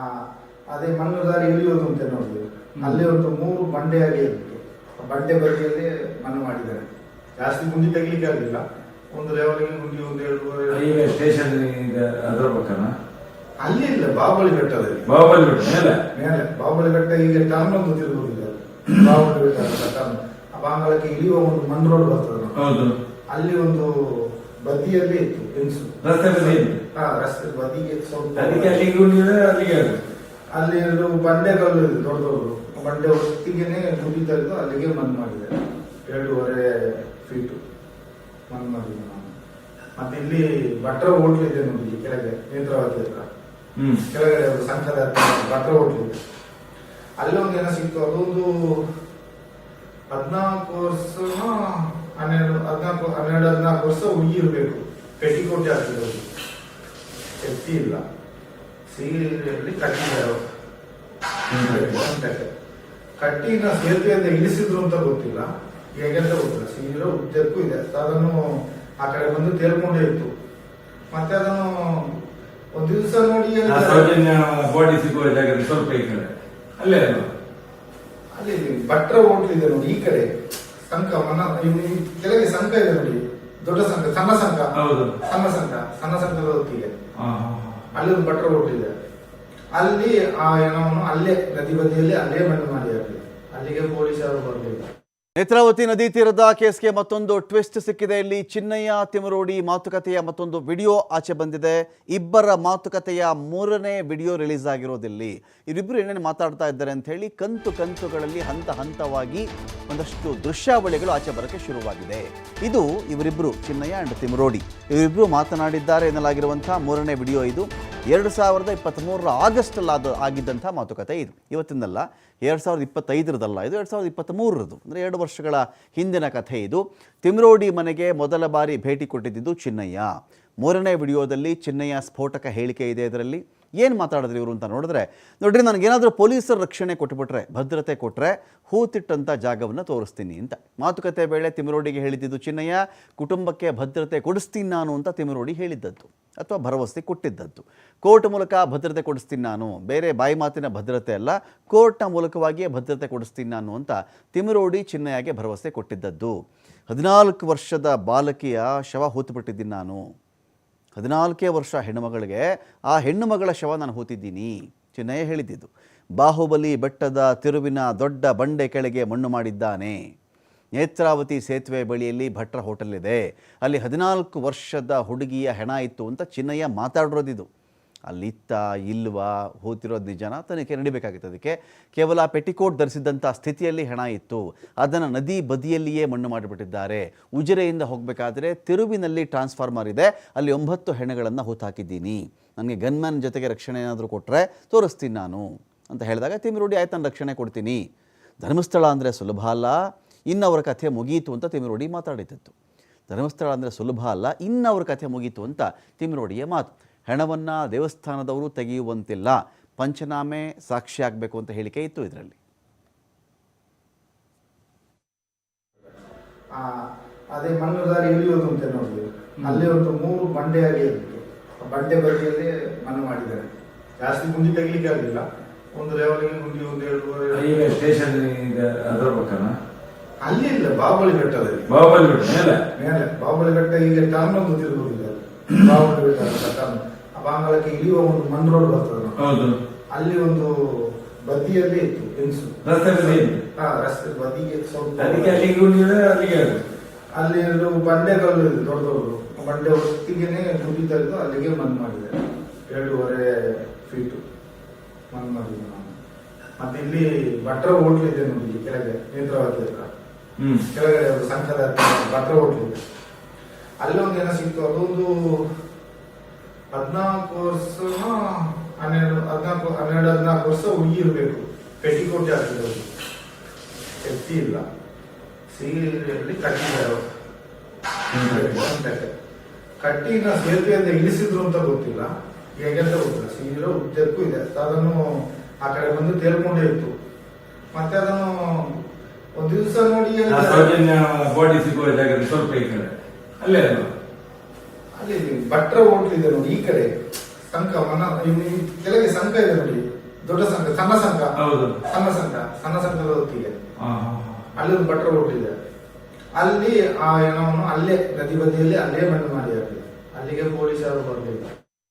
S2: ಅದೇ ಮಣ್ಣು ದಾರಿ ಇಳಿಯೋದು ಅಂತ ನೋಡಿದ್ವಿ. ಅಲ್ಲಿ ಒಂದು ಮೂರು ಬಂಡೆಯಾಗಿ ಇತ್ತು. ಆ ಬಂಡೆ ಬದಿಯಲ್ಲಿ ಮಣ್ಣು ಮಾಡಿದ್ದಾರೆ. ಜಾಸ್ತಿ ಗುಂಡಿ ತೆಗಿಲಿಕ್ಕೆ ಆಗಲಿಲ್ಲ. ಒಂದು ಲೆವೆಲ್ಗೆ ಗುಂಡಿ ಒಂದು
S3: ಎರಡು ಸ್ಟೇಷನ್ ಅದರ ಪಕ್ಕನ
S2: ಅಲ್ಲಿ ಇಲ್ಲ ಬಾಬಲಿ ಬೆಟ್ಟದಲ್ಲಿ
S3: ಬಾಬಳಿ ಬೆಟ್ಟ ಮೇಲೆ?
S2: ಮೇಲೆ. ಬಾಹುಬಲಿ ಬೆಟ್ಟ ಈಗ ಟರ್ನ್ ಒಂದು ತಿರುಗುದಿಲ್ಲ. ಬಾಹುಬಲಿ ಬೆಟ್ಟ ಅಂತ ಟರ್ನ್ ಆ ಬಾಂಗಳಕ್ಕೆ ಇಳಿಯುವ ಒಂದು ಮಣ್ ರೋಡ್ ಬರ್ತದೆ
S3: ಹೌದು.
S2: ಅಲ್ಲಿ ಒಂದು ಬದಿಯಲ್ಲಿ ಇತ್ತು ಹೆಂಗಸು
S3: ರಸ್ತೆ ಬದಿ.
S2: ಹಾ ರಸ್ತೆ ಬದಿಗೆ ಸ್ವಲ್ಪ
S3: ಅದಕ್ಕೆ ಅಲ್ಲಿಗೆ ಉಳಿದ್ರೆ ಅಲ್ಲಿಗೆ
S2: ಅಲ್ಲಿ ಬಂಡೆಗಳು ದೊಡ್ಡ ದೊಡ್ಡದು ಬಂಡೆ ಒಟ್ಟಿಗೆನೆ ಗುಡಿ ತೆಗೆದು ಅಲ್ಲಿಗೆ ಮಣ್ಣು ಮಾಡಿದೆ. ಎರಡೂವರೆ ಫೀಟು ಮಣ್ಣು ಮಾಡಿದೆ ನಾನು. ಮತ್ತೆ ಇಲ್ಲಿ ಭಟ್ರ ಹೋಟ್ಲ್ ಇದೆ ನೋಡಿ ಕೆಳಗೆ ನೇತ್ರಾವತಿ ಹತ್ರ. ಕೆಳಗಡೆ ಒಂದು ಸಂಘದ ಹತ್ರ ಹೋಟ್ಲು ಅಲ್ಲೊಂದು ಏನೋ ಸಿಕ್ತು ಅದೊಂದು ಹದಿನಾಲ್ಕು ವರ್ಷ ಹನ್ನೆರಡು ಹದಿನಾಲ್ಕು ಹನ್ನೆರಡು ಹದಿನಾಲ್ಕು ವರ್ಷ ಹುಡುಗಿ ಇರಬೇಕು. ಪೆಟ್ಟಿಕೋಟೆ ಆಗ್ತದೆ ಅದು. ಎತ್ತಿ ಇಲ್ಲ. ಸೀರೆಯಲ್ಲಿ ಕಟ್ಟಿದ್ದಾರೆ ಕಟ್ಟಿನ ಸೇತುವೆಯಿಂದ ಇಳಿಸಿದ್ರು ಅಂತ ಗೊತ್ತಿಲ್ಲ. ಹೇಗೆಂತ ಗೊತ್ತಿಲ್ಲ. ಸೀರೆ ಉದ್ದಕ್ಕೂ ಇದೆ. ಅದನ್ನು ಆ ಕಡೆ ಬಂದು ತೇಲ್ಕೊಂಡೇ ಇತ್ತು. ಮತ್ತೆ ಅದನ್ನು ಒಂದು ದಿವಸ ನೋಡಿ
S3: ಆ ಸೌಜನ್ಯ ಬಾಡಿ ಸಿಗುವ ಜಾಗದಲ್ಲಿ ಸ್ವಲ್ಪ ಈ ಕಡೆ. ಅಲ್ಲೇ ಅಲ್ವಾ?
S2: ಅಲ್ಲಿ ಭಟ್ರ ಹೋಟ್ಲ್ ಇದೆ ನೋಡಿ ಈ ಕಡೆ. ಸಂಕ ಮನ ಇವ್- ಈ ಕೆಳಗೆ ಸಂಕ ಇದೆ ನೋಡಿ. ದೊಡ್ಡ ಸಂಕ ಸಣ್ಣ ಸಂಕ.
S3: ಹೌದು.
S2: ಸಣ್ಣ ಸಂಕ ಸಣ್ಣ ಸಂಕದ ಹೊತ್ತಿಗೆ.
S3: ಹಾ, ಹಾ, ಹಾ.
S2: ಅಲ್ಲಿ ಒಂದು ಭಟ್ರ ಹೋಟ್ಲ್ ಇದೆ. ಅಲ್ಲಿ ಆ ಏನೋ ಅಲ್ಲೇ ನದಿ ಬದಿಯಲ್ಲಿ ಅಲ್ಲೇ ಮಣ್ಣು ಮಾಡಿ ಹಾಕಿದೆ ಅಲ್ಲಿಗೆ ಪೊಲೀಸರು ಬರಲಿಲ್ಲ
S1: ನೇತ್ರಾವತಿ ನದಿ ತೀರದ ಕೇಸ್ಗೆ ಮತ್ತೊಂದು ಟ್ವಿಸ್ಟ್ ಸಿಕ್ಕಿದೆ. ಇಲ್ಲಿ ಚಿನ್ನಯ್ಯ ತಿಮರೋಡಿ ಮಾತುಕತೆಯ ಮತ್ತೊಂದು ವಿಡಿಯೋ ಆಚೆ ಬಂದಿದೆ. ಇಬ್ಬರ ಮಾತುಕತೆಯ ಮೂರನೇ ವಿಡಿಯೋ ರಿಲೀಸ್ ಆಗಿರೋದಿಲ್ಲಿ. ಇವರಿಬ್ಬರು ಏನೇನು ಮಾತಾಡ್ತಾ ಇದ್ದಾರೆ ಅಂತ ಹೇಳಿ ಕಂತು ಕಂತುಗಳಲ್ಲಿ ಹಂತ ಹಂತವಾಗಿ ಒಂದಷ್ಟು ದೃಶ್ಯಾವಳಿಗಳು ಆಚೆ ಬರೋಕ್ಕೆ ಶುರುವಾಗಿದೆ. ಇದು ಇವರಿಬ್ಬರು ಚಿನ್ನಯ್ಯ ಅಂಡ್ ತಿಮರೋಡಿ ಇವರಿಬ್ಬರು ಮಾತನಾಡಿದ್ದಾರೆ ಎನ್ನಲಾಗಿರುವಂಥ ಮೂರನೇ ವಿಡಿಯೋ ಇದು. ಎರಡು ಸಾವಿರದ ಇಪ್ಪತ್ತ್ಮೂರರ ಆಗಸ್ಟಲ್ಲಿ ಆದ ಆಗಿದ್ದಂಥ ಮಾತುಕತೆ ಇದು. ಇವತ್ತಿಂದಲ್ಲ ಎರಡು ಸಾವಿರದ ಇಪ್ಪತ್ತೈದರದಲ್ಲ, ಇದು ಎರಡು ಸಾವಿರದ ಇಪ್ಪತ್ತ್ಮೂರರದು ಅಂದರೆ ಎರಡು ವರ್ಷಗಳ ಹಿಂದಿನ ಕಥೆ ಇದು. ತಿಮ್ರೋಡಿ ಮನೆಗೆ ಮೊದಲ ಬಾರಿ ಭೇಟಿ ಕೊಟ್ಟಿದ್ದು ಚಿನ್ನಯ್ಯ. ಮೂರನೇ ವಿಡಿಯೋದಲ್ಲಿ ಚಿನ್ನಯ್ಯ ಸ್ಫೋಟಕ ಹೇಳಿಕೆ ಇದೆ ಇದರಲ್ಲಿ. ಏನು ಮಾತಾಡಿದ್ರು ಇವರು ಅಂತ ನೋಡಿದ್ರೆ, ನೋಡ್ರಿ, ನನಗೇನಾದರೂ ಪೊಲೀಸರ ರಕ್ಷಣೆ ಕೊಟ್ಬಿಟ್ರೆ, ಭದ್ರತೆ ಕೊಟ್ಟರೆ ಹೂತಿಟ್ಟಂಥ ಜಾಗವನ್ನು ತೋರಿಸ್ತೀನಿ ಅಂತ. ಮಾತುಕತೆ ವೇಳೆ ತಿಮರೋಡಿಗೆ ಹೇಳಿದ್ದು ಚಿನ್ನಯ್ಯ, ಕುಟುಂಬಕ್ಕೆ ಭದ್ರತೆ ಕೊಡಿಸ್ತೀನಿ ನಾನು ಅಂತ ತಿಮರೋಡಿ ಹೇಳಿದ್ದದ್ದು, ಅಥವಾ ಭರವಸೆ ಕೊಟ್ಟಿದ್ದದ್ದು. ಕೋರ್ಟ್ ಮೂಲಕ ಭದ್ರತೆ ಕೊಡಿಸ್ತೀನಿ ನಾನು, ಬೇರೆ ಬಾಯಿ ಮಾತಿನ ಭದ್ರತೆ ಅಲ್ಲ, ಕೋರ್ಟ್ನ ಮೂಲಕವಾಗಿಯೇ ಭದ್ರತೆ ಕೊಡಿಸ್ತೀನಿ ನಾನು ಅಂತ ತಿಮರೋಡಿ ಚಿನ್ನಯ್ಯಗೆ ಭರವಸೆ ಕೊಟ್ಟಿದ್ದದ್ದು. ಹದಿನಾಲ್ಕು ವರ್ಷದ ಬಾಲಕಿಯ ಶವ ಹೂತುಬಿಟ್ಟಿದ್ದೀನಿ ನಾನು. ಹದಿನಾಲ್ಕೇ ವರ್ಷ ಹೆಣ್ಣುಮಗಳಿಗೆ, ಆ ಹೆಣ್ಣುಮಗಳ ಶವ ನಾನು ಹೂತಿದ್ದೀನಿ. ಚಿನ್ನಯ್ಯ ಹೇಳಿದ್ದಿದ್ದು ಬಾಹುಬಲಿ ಬೆಟ್ಟದ ತಿರುವಿನ ದೊಡ್ಡ ಬಂಡೆ ಕೆಳಗೆ ಮಣ್ಣು ಮಾಡಿದ್ದಾನೆ. ನೇತ್ರಾವತಿ ಸೇತುವೆ ಬಳಿಯಲ್ಲಿ ಭಟ್ರ ಹೋಟೆಲ್ ಇದೆ. ಅಲ್ಲಿ ಹದಿನಾಲ್ಕು ವರ್ಷದ ಹುಡುಗಿಯ ಹೆಣ ಇತ್ತು ಅಂತ ಚಿನ್ನಯ್ಯ ಮಾತಾಡಿರೋದಿದು. ಅಲ್ಲಿತ್ತ ಇಲ್ವಾ ಹೋತಿರೋ ನಿಜನ? ತನಿಖೆ ನಡಿಬೇಕಾಗಿತ್ತು ಅದಕ್ಕೆ. ಕೇವಲ ಪೆಟಿಕೋಟ್ ಧರಿಸಿದ್ದಂಥ ಸ್ಥಿತಿಯಲ್ಲಿ ಹೆಣ ಇತ್ತು. ಅದನ್ನು ನದಿ ಬದಿಯಲ್ಲಿಯೇ ಮಣ್ಣು ಮಾಡಿಬಿಟ್ಟಿದ್ದಾರೆ. ಉಜಿರೆಯಿಂದ ಹೋಗಬೇಕಾದ್ರೆ ತಿರುವಿನಲ್ಲಿ ಟ್ರಾನ್ಸ್ಫಾರ್ಮರ್ ಇದೆ. ಅಲ್ಲಿ ಒಂಬತ್ತು ಹೆಣಗಳನ್ನು ಹೂತಾಕಿದ್ದೀನಿ ನನಗೆ ಗನ್ಮ್ಯಾನ್ ಜೊತೆಗೆ ರಕ್ಷಣೆ ಏನಾದರೂ ಕೊಟ್ಟರೆ ತೋರಿಸ್ತೀನಿ ನಾನು ಅಂತ ಹೇಳಿದಾಗ, ತಿಮಿರೋಡಿ ಆಯ್ತು, ನಾನು ರಕ್ಷಣೆ ಕೊಡ್ತೀನಿ. ಧರ್ಮಸ್ಥಳ ಅಂದರೆ ಸುಲಭ ಅಲ್ಲ. ಇನ್ನವರ ಕಥೆ ಮುಗೀತು ಅಂತ ತಿಮಿರೋಡಿ ಮಾತಾಡಿದ್ದಿತ್ತು ಧರ್ಮಸ್ಥಳ ಅಂದರೆ ಸುಲಭ ಅಲ್ಲ. ಇನ್ನವರ ಕಥೆ ಮುಗೀತು ಅಂತ ತಿಮಿರೋಡಿಯ ಮಾತು. ಹೆಣವನ್ನು ದೇವಸ್ಥಾನದವರು ತೆಗೆಯುವಂತಿಲ್ಲ. ಪಂಚನಾಮೆ ಸಾಕ್ಷಿ ಆಗಬೇಕು ಅಂತ ಹೇಳಿಕೆ ಇತ್ತು ಇದರಲ್ಲಿ.
S2: ಆ, ಅದೇ ಮಣ್ಣು ದಾರಿ ಇಲ್ಲಿರೋದು ಅಂತ ನೋಡಿದ್ವಿ ಅಲ್ಲಿ ಒಂದು ಮೂರು ಬಂಡೆಯಾಗಿ ಇತ್ತು. ಆ ಬಂಡೆ ಬದಿಯಲ್ಲಿ ಮಣ್ಣು ಮಾಡಿದ್ದಾರೆ. ಜಾಸ್ತಿ ಗುಂಡಿ ತೆಗಲಿಕ್ಕೆ ಆಗಲಿಲ್ಲ. ಒಂದು ಲೆವೆಲ್ಗೆ ಗುಂಡಿ ಒಂದು ಎರಡು
S3: ಈಗ ಸ್ಟೇಷನ್ ಅದರ ಪಕ್ಕನ
S2: ಅಲ್ಲಿ ಇಲ್ಲ ಬಾಬಳಿ ಬೆಟ್ಟದಲ್ಲಿ
S3: ಬಾಬಳಿ ಬೆಟ್ಟ ಮೇಲೆ?
S2: ಮೇಲೆ. ಬಾಬಳಿ ಬೆಟ್ಟ ಈಗ ಟರ್ನ್ ಒಂದು ತಿರುಗುದಿಲ್ಲ. ಬಾಹುಬಲಿ ಬೆಟ್ಟ ಅಂತ ಟರ್ನ್. ಆ ಬಾಂಗಳಕ್ಕೆ ಇಳಿಯುವ ಒಂದು ಮಂದ್ರೋಡ್ ರೋಡ್ ಬರ್ತದೆ
S3: ಹೌದು.
S2: ಅಲ್ಲಿ ಒಂದು ಬದಿಯಲ್ಲಿ ಇತ್ತು ಹೆಂಗಸು
S3: ರಸ್ತೆ ಬದಿ.
S2: ಹಾ ರಸ್ತೆ ಬದಿಗೆ ಸ್ವಲ್ಪ
S3: ಅದಕ್ಕೆ ಅಲ್ಲಿಗೆ ಉಳಿದ್ರೆ ಅಲ್ಲಿಗೆ ಅದು.
S2: ಅಲ್ಲಿ ಬಂಡೆಗಳು ಇದೆ ದೊಡ್ಡ ದೊಡ್ಡದು. ಬಂಡೆ ಹೊತ್ತಿಗೆನೆ ಗುಡಿ ತೆಗೆದು ಅಲ್ಲಿಗೆ ಮಣ್ಣು ಮಾಡಿದೆ ಎರಡೂವರೆ ಫೀಟು ಮಣ್ಣು ಮಾಡಿದೆ ನಾನು ಮತ್ತೆ ಇಲ್ಲಿ ಭಟ್ರ ಹೋಟ್ಲ್ ಇದೆ ನೋಡಿ ಕೆಳಗೆ ನೇತ್ರಾವತಿ ಹತ್ರ.
S3: ಹ್ಮ್.
S2: ಕೆಳಗಡೆ ಸಂಘದ ಭಟ್ರ ಹೋಟ್ಲ್ ಇದೆ. ಅಲ್ಲಿ ಒಂದು ಏನೋ ಸಿಕ್ತು ಅದೊಂದು ಹದಿನಾಲ್ಕು ವರ್ಷ ಹನ್ನೆರಡು ಹದಿನಾಲ್ಕು ಹನ್ನೆರಡು ಹದಿನಾಲ್ಕು ವರ್ಷ ಹುಡುಗಿ ಇರಬೇಕು ಪೆಟ್ಟಿಕೋಟೆ ಆಗಿರೋದು ಎತ್ತಿ ಇಲ್ಲ. ಸೀರೆಯಲ್ಲಿ ಕಟ್ಟಿದ್ದಾರೆ ಕಟ್ಟಿನ ಸೇತುವೆಯಿಂದ ಇಳಿಸಿದ್ರು ಅಂತ ಗೊತ್ತಿಲ್ಲ. ಹೇಗೆ ಅಂತ ಗೊತ್ತಿಲ್ಲ. ಸೀರೆ ಉದ್ದಕ್ಕೂ ಇದೆ. ಅದನ್ನು ಆ ಕಡೆ ಬಂದು ತೇಲ್ಕೊಂಡೇ ಇತ್ತು. ಮತ್ತೆ ಅದನ್ನು ಒಂದು ದಿವಸ ನೋಡಿ
S3: ಸೌಜನ್ಯ ಬಾಡಿ ಸಿಗುವ ಜಾಗದಲ್ಲಿ ಸ್ವಲ್ಪ ಅಲ್ಲೇ ಅಲ್ವಾ
S2: ಭಟ್ರ ಹೋಟ್ಲ್ ಇದೆ ನೋಡಿ ಈ ಕಡೆ. ಸಂಘ ಮನ ಇಲ್ಲಿ ಕೆಳಗೆ ಸಂಘ ಇದೆ ನೋಡಿ. ದೊಡ್ಡ ಸಂಘ ಸಣ್ಣ ಸಂಘ
S3: ಹೌದು.
S2: ಸಣ್ಣ ಸಂಘ ಸಣ್ಣ ಸಂಘದ ಹೊತ್ತಿಗೆ. ಅಲ್ಲಿ ಒಂದು ಭಟ್ರ ಹೋಟ್ಲ್ ಇದೆ. ಅಲ್ಲಿ ಆ ಏನೋ ಅಲ್ಲೇ ನದಿ ಬದಿಯಲ್ಲಿ ಅಲ್ಲೇ ಮಣ್ಣು ಮಾಡಿದ್ದಾರೆ. ಅಲ್ಲಿಗೆ ಪೊಲೀಸರು ಬರಲಿಲ್ಲ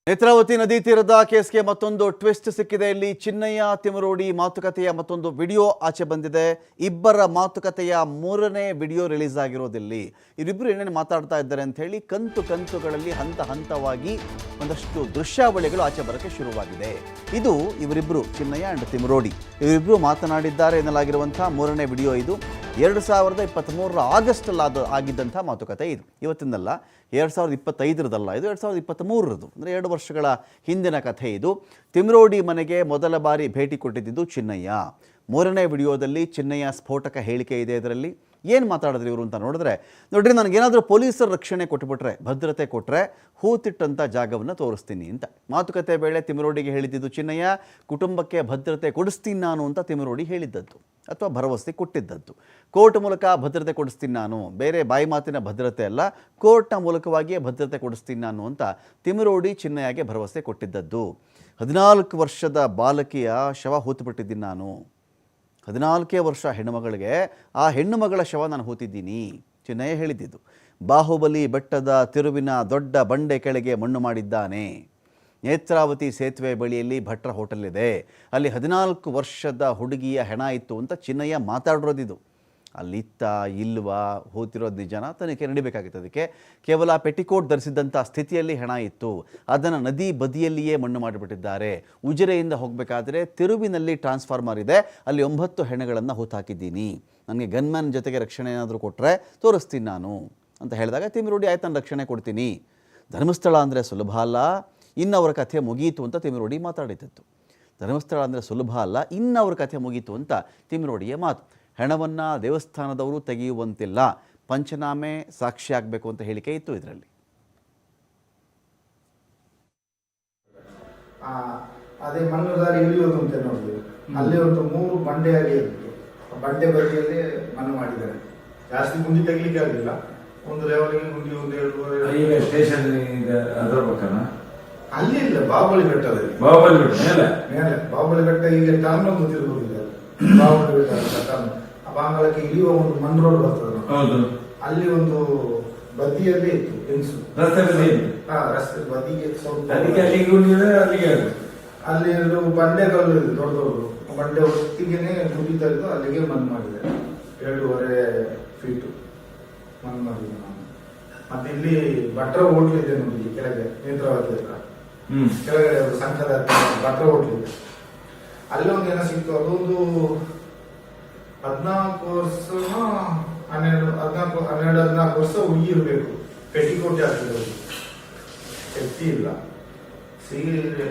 S1: ನೇತ್ರಾವತಿ ನದಿ ತೀರದ ಕೇಸ್ಗೆ ಮತ್ತೊಂದು ಟ್ವಿಸ್ಟ್ ಸಿಕ್ಕಿದೆ. ಇಲ್ಲಿ ಚಿನ್ನಯ್ಯ ತಿಮರೋಡಿ ಮಾತುಕತೆಯ ಮತ್ತೊಂದು ವಿಡಿಯೋ ಆಚೆ ಬಂದಿದೆ. ಇಬ್ಬರ ಮಾತುಕತೆಯ ಮೂರನೇ ವಿಡಿಯೋ ರಿಲೀಸ್ ಆಗಿರೋದಿಲ್ಲಿ. ಇವರಿಬ್ಬರು ಏನೇನು ಮಾತಾಡ್ತಾ ಇದ್ದಾರೆ ಅಂತ ಹೇಳಿ ಕಂತು ಕಂತುಗಳಲ್ಲಿ ಹಂತ ಹಂತವಾಗಿ ಒಂದಷ್ಟು ದೃಶ್ಯಾವಳಿಗಳು ಆಚೆ ಬರೋಕ್ಕೆ ಶುರುವಾಗಿದೆ. ಇದು ಇವರಿಬ್ಬರು ಚಿನ್ನಯ್ಯ ಅಂಡ್ ತಿಮರೋಡಿ ಇವರಿಬ್ಬರು ಮಾತನಾಡಿದ್ದಾರೆ ಎನ್ನಲಾಗಿರುವಂಥ ಮೂರನೇ ವಿಡಿಯೋ ಇದು. ಎರಡು ಸಾವಿರದ ಇಪ್ಪತ್ತ್ಮೂರರ ಆಗಸ್ಟಲ್ಲಾದ ಆಗಿದ್ದಂಥ ಮಾತುಕತೆ ಇದು. ಇವತ್ತಿಂದಲ್ಲ ಎರಡು ಸಾವಿರದ ಇಪ್ಪತ್ತೈದರದಲ್ಲ, ಇದು ಎರಡು ಸಾವಿರದ ಇಪ್ಪತ್ತ್ಮೂರರದು. ಅಂದರೆ ಎರಡು ವರ್ಷಗಳ ಹಿಂದಿನ ಕಥೆ ಇದು. ತಿಮ್ರೋಡಿ ಮನೆಗೆ ಮೊದಲ ಬಾರಿ ಭೇಟಿ ಕೊಟ್ಟಿದ್ದು ಚಿನ್ನಯ್ಯ. ಮೂರನೇ ವಿಡಿಯೋದಲ್ಲಿ ಚಿನ್ನಯ್ಯ ಸ್ಫೋಟಕ ಹೇಳಿಕೆ ಇದೆ ಇದರಲ್ಲಿ. ಏನು ಮಾತಾಡಿದ್ರು ಇವರು ಅಂತ ನೋಡಿದ್ರೆ, ನೋಡ್ರಿ, ನನಗೇನಾದರೂ ಪೊಲೀಸರ ರಕ್ಷಣೆ ಕೊಟ್ಬಿಟ್ರೆ, ಭದ್ರತೆ ಕೊಟ್ಟರೆ ಹೂತಿಟ್ಟಂಥ ಜಾಗವನ್ನು ತೋರಿಸ್ತೀನಿ ಅಂತ. ಮಾತುಕತೆ ವೇಳೆ ತಿಮರೋಡಿಗೆ ಹೇಳಿದ್ದು ಚಿನ್ನಯ್ಯ, ಕುಟುಂಬಕ್ಕೆ ಭದ್ರತೆ ಕೊಡಿಸ್ತೀನಿ ನಾನು ಅಂತ ತಿಮರೋಡಿ ಹೇಳಿದ್ದದ್ದು. ಅಥವಾ ಭರವಸೆ ಕೊಟ್ಟಿದ್ದದ್ದು. ಕೋರ್ಟ್ ಮೂಲಕ ಭದ್ರತೆ ಕೊಡಿಸ್ತೀನಿ ನಾನು. ಬೇರೆ ಬಾಯಿ ಮಾತಿನ ಭದ್ರತೆ ಅಲ್ಲ. ಕೋರ್ಟ್ನ ಮೂಲಕವಾಗಿಯೇ ಭದ್ರತೆ ಕೊಡಿಸ್ತೀನಿ ನಾನು ಅಂತ ತಿಮರೋಡಿ ಚಿನ್ನಯ್ಯಗೆ ಭರವಸೆ ಕೊಟ್ಟಿದ್ದದ್ದು. ಹದಿನಾಲ್ಕು ವರ್ಷದ ಬಾಲಕಿಯ ಶವ ಹೂತುಬಿಟ್ಟಿದ್ದೀನಿ ನಾನು. ಹದಿನಾಲ್ಕೇ ವರ್ಷ ಹೆಣ್ಣುಮಗಳಿಗೆ. ಆ ಹೆಣ್ಣುಮಗಳ ಶವ ನಾನು ಹೂತಿದ್ದೀನಿ. ಚಿನ್ನಯ್ಯ ಹೇಳಿದ್ದಿದ್ದು ಬಾಹುಬಲಿ ಬೆಟ್ಟದ ತಿರುವಿನ ದೊಡ್ಡ ಬಂಡೆ ಕೆಳಗೆ ಮಣ್ಣು ಮಾಡಿದ್ದಾನೆ. ನೇತ್ರಾವತಿ ಸೇತುವೆ ಬಳಿಯಲ್ಲಿ ಭಟ್ರ ಹೋಟೆಲ್ ಇದೆ ಅಲ್ಲಿ ಹದಿನಾಲ್ಕು ವರ್ಷದ ಹುಡುಗಿಯ ಹೆಣ ಇತ್ತು ಅಂತ ಚಿನ್ನಯ್ಯ ಮಾತಾಡಿರೋದಿದು. ಅಲ್ಲಿತ್ತ ಇಲ್ವಾ ಹೋತಿರೋದು ನಿಜನ ತನಿಖೆ ನಡಿಬೇಕಾಗಿತ್ತು ಅದಕ್ಕೆ. ಕೇವಲ ಪೆಟಿಕೋಟ್ ಧರಿಸಿದ್ದಂಥ ಸ್ಥಿತಿಯಲ್ಲಿ ಹೆಣ ಇತ್ತು. ಅದನ್ನು ನದಿ ಬದಿಯಲ್ಲಿಯೇ ಮಣ್ಣು ಮಾಡಿಬಿಟ್ಟಿದ್ದಾರೆ. ಉಜಿರೆಯಿಂದ ಹೋಗಬೇಕಾದ್ರೆ ತಿರುವಿನಲ್ಲಿ ಟ್ರಾನ್ಸ್ಫಾರ್ಮರ್ ಇದೆ. ಅಲ್ಲಿ ಒಂಬತ್ತು ಹೆಣಗಳನ್ನು ಹೂತಾಕಿದ್ದೀನಿ. ನನಗೆ ಗನ್ಮ್ಯಾನ್ ಜೊತೆಗೆ ರಕ್ಷಣೆ ಏನಾದರೂ ಕೊಟ್ಟರೆ ತೋರಿಸ್ತೀನಿ ನಾನು ಅಂತ ಹೇಳಿದಾಗ, ತಿಮಿರುಡಿ, ಆಯ್ತು ರಕ್ಷಣೆ ಕೊಡ್ತೀನಿ. ಧರ್ಮಸ್ಥಳ ಅಂದರೆ ಸುಲಭ ಅಲ್ಲ? ಇನ್ನು ಅವರ ಕಥೆ ಮುಗೀತು ಅಂತ ತಿಮಿರೋಡಿ ಮಾತಾಡಿದ್ದು ಧರ್ಮಸ್ಥಳ ಅಂದರೆ ಸುಲಭ ಅಲ್ಲ ಇನ್ನವರ ಅವ್ರ ಕಥೆ ಮುಗೀತು ಅಂತ ತಿಮಿರೋಡಿಯ ಮಾತು. ಹೆಣವನ್ನು ದೇವಸ್ಥಾನದವರು ತೆಗೆಯುವಂತಿಲ್ಲ ಪಂಚನಾಮೆ ಸಾಕ್ಷಿ ಆಗಬೇಕು ಅಂತ ಹೇಳಿಕೆ ಇತ್ತು ಇದರಲ್ಲಿ.
S2: ಆ, ಅದೇ ಮಣ್ಣು ದಾರಿ ಇಳಿಯೋದು ಅಂತ ನೋಡಿದ್ವಿ. ಅಲ್ಲಿ ಒಂದು ಮೂರು ಬಂಡೆಯಾಗಿ ಇತ್ತು. ಬಂಡೆ ಬದಿಯಲ್ಲಿ ಮಣ್ಣು ಮಾಡಿದ್ದಾರೆ. ಜಾಸ್ತಿ ಗುಂಡಿ ತೆಗಲಿಕ್ಕೆ ಆಗಲಿಲ್ಲ. ಒಂದು ಲೆವೆಲ್ಗೆ ಗುಂಡಿ ಒಂದು ಎರಡೂವರೆ
S3: ಈಗ ಸ್ಟೇಷನ್ ಇದೆ ಅದರ ಪಕ್ಕನ
S2: ಅಲ್ಲಿ ಇಲ್ಲ ಬಾಹುಬಲಿ ಬೆಟ್ಟದಲ್ಲಿ
S3: ಬಾಬಳಿ ಬೆಟ್ಟ ಮೇಲೆ.
S2: ಮೇಲೆ. ಬಾಬಲಿ ಬೆಟ್ಟ ಈಗ ಟರ್ನ್ ಒಂದು ತಿರುಗುದಿಲ್ಲ ಬಾಬಲಿ ಬೆಟ್ಟ ಟರ್ನ್ ಆ ಬಾಂಗಳಕ್ಕೆ ಇಳಿಯುವ ಒಂದು ಮನ್ ರೋಡ್ ಬರ್ತದೆ
S3: ಹೌದು.
S2: ಅಲ್ಲಿ ಒಂದು ಬದಿಯಲ್ಲಿ ಇತ್ತು ಹೆಂಗಸು
S3: ರಸ್ತೆ ಬದಿ.
S2: ಹಾ ರಸ್ತೆ ಬದಿಗೆ ಸ್ವಲ್ಪ
S3: ಅದಕ್ಕೆ ಅಲ್ಲಿಗೆ ಉಳಿದ್ರೆ ಅಲ್ಲಿಗೆ.
S2: ಅಲ್ಲಿ ಬಂಡೆ ಬಂಡೆಗಳು ಇದೆ ದೊಡ್ಡ ದೊಡ್ಡದು ಬಂಡೆ ಒಟ್ಟಿಗೆನೆ ಗುಡಿ ತೆಗೆದು ಅಲ್ಲಿಗೆ ಮನ್ ಮಾಡಿದೆ ಎರಡೂವರೆ ಫೀಟು ಮನ್ ಮಾಡಿದೆ ನಾನು ಮತ್ತೆ ಇಲ್ಲಿ ಭಟ್ರ ಹೋಟ್ಲಿದೆ ನೋಡಿ ಇಲ್ಲಿ ಕೆಳಗೆ ನೇತ್ರಾವತಿ ಹತ್ರ. ಕೆಳಗಡೆ ಒಂದು ಸಂಘದ ಪತ್ರ ಭಟ್ರ ಹೋಟ್ಲ್ ಅಲ್ಲಿ ಒಂದು ಏನೋ ಸಿಕ್ತು, ಅದೊಂದು ಹದಿನಾಲ್ಕು ವರ್ಷ ಹನ್ನೆರಡು, ಹದಿನಾಲ್ಕು ಹನ್ನೆರಡು, ಹದಿನಾಲ್ಕು ವರ್ಷ ಹುಡುಗಿ ಇರಬೇಕು ಪೆಟ್ಟಿಕೋಟೆ ಹಾಕಿರೋದು ಶಕ್ತಿ ಇಲ್ಲ. ಸೀರೆ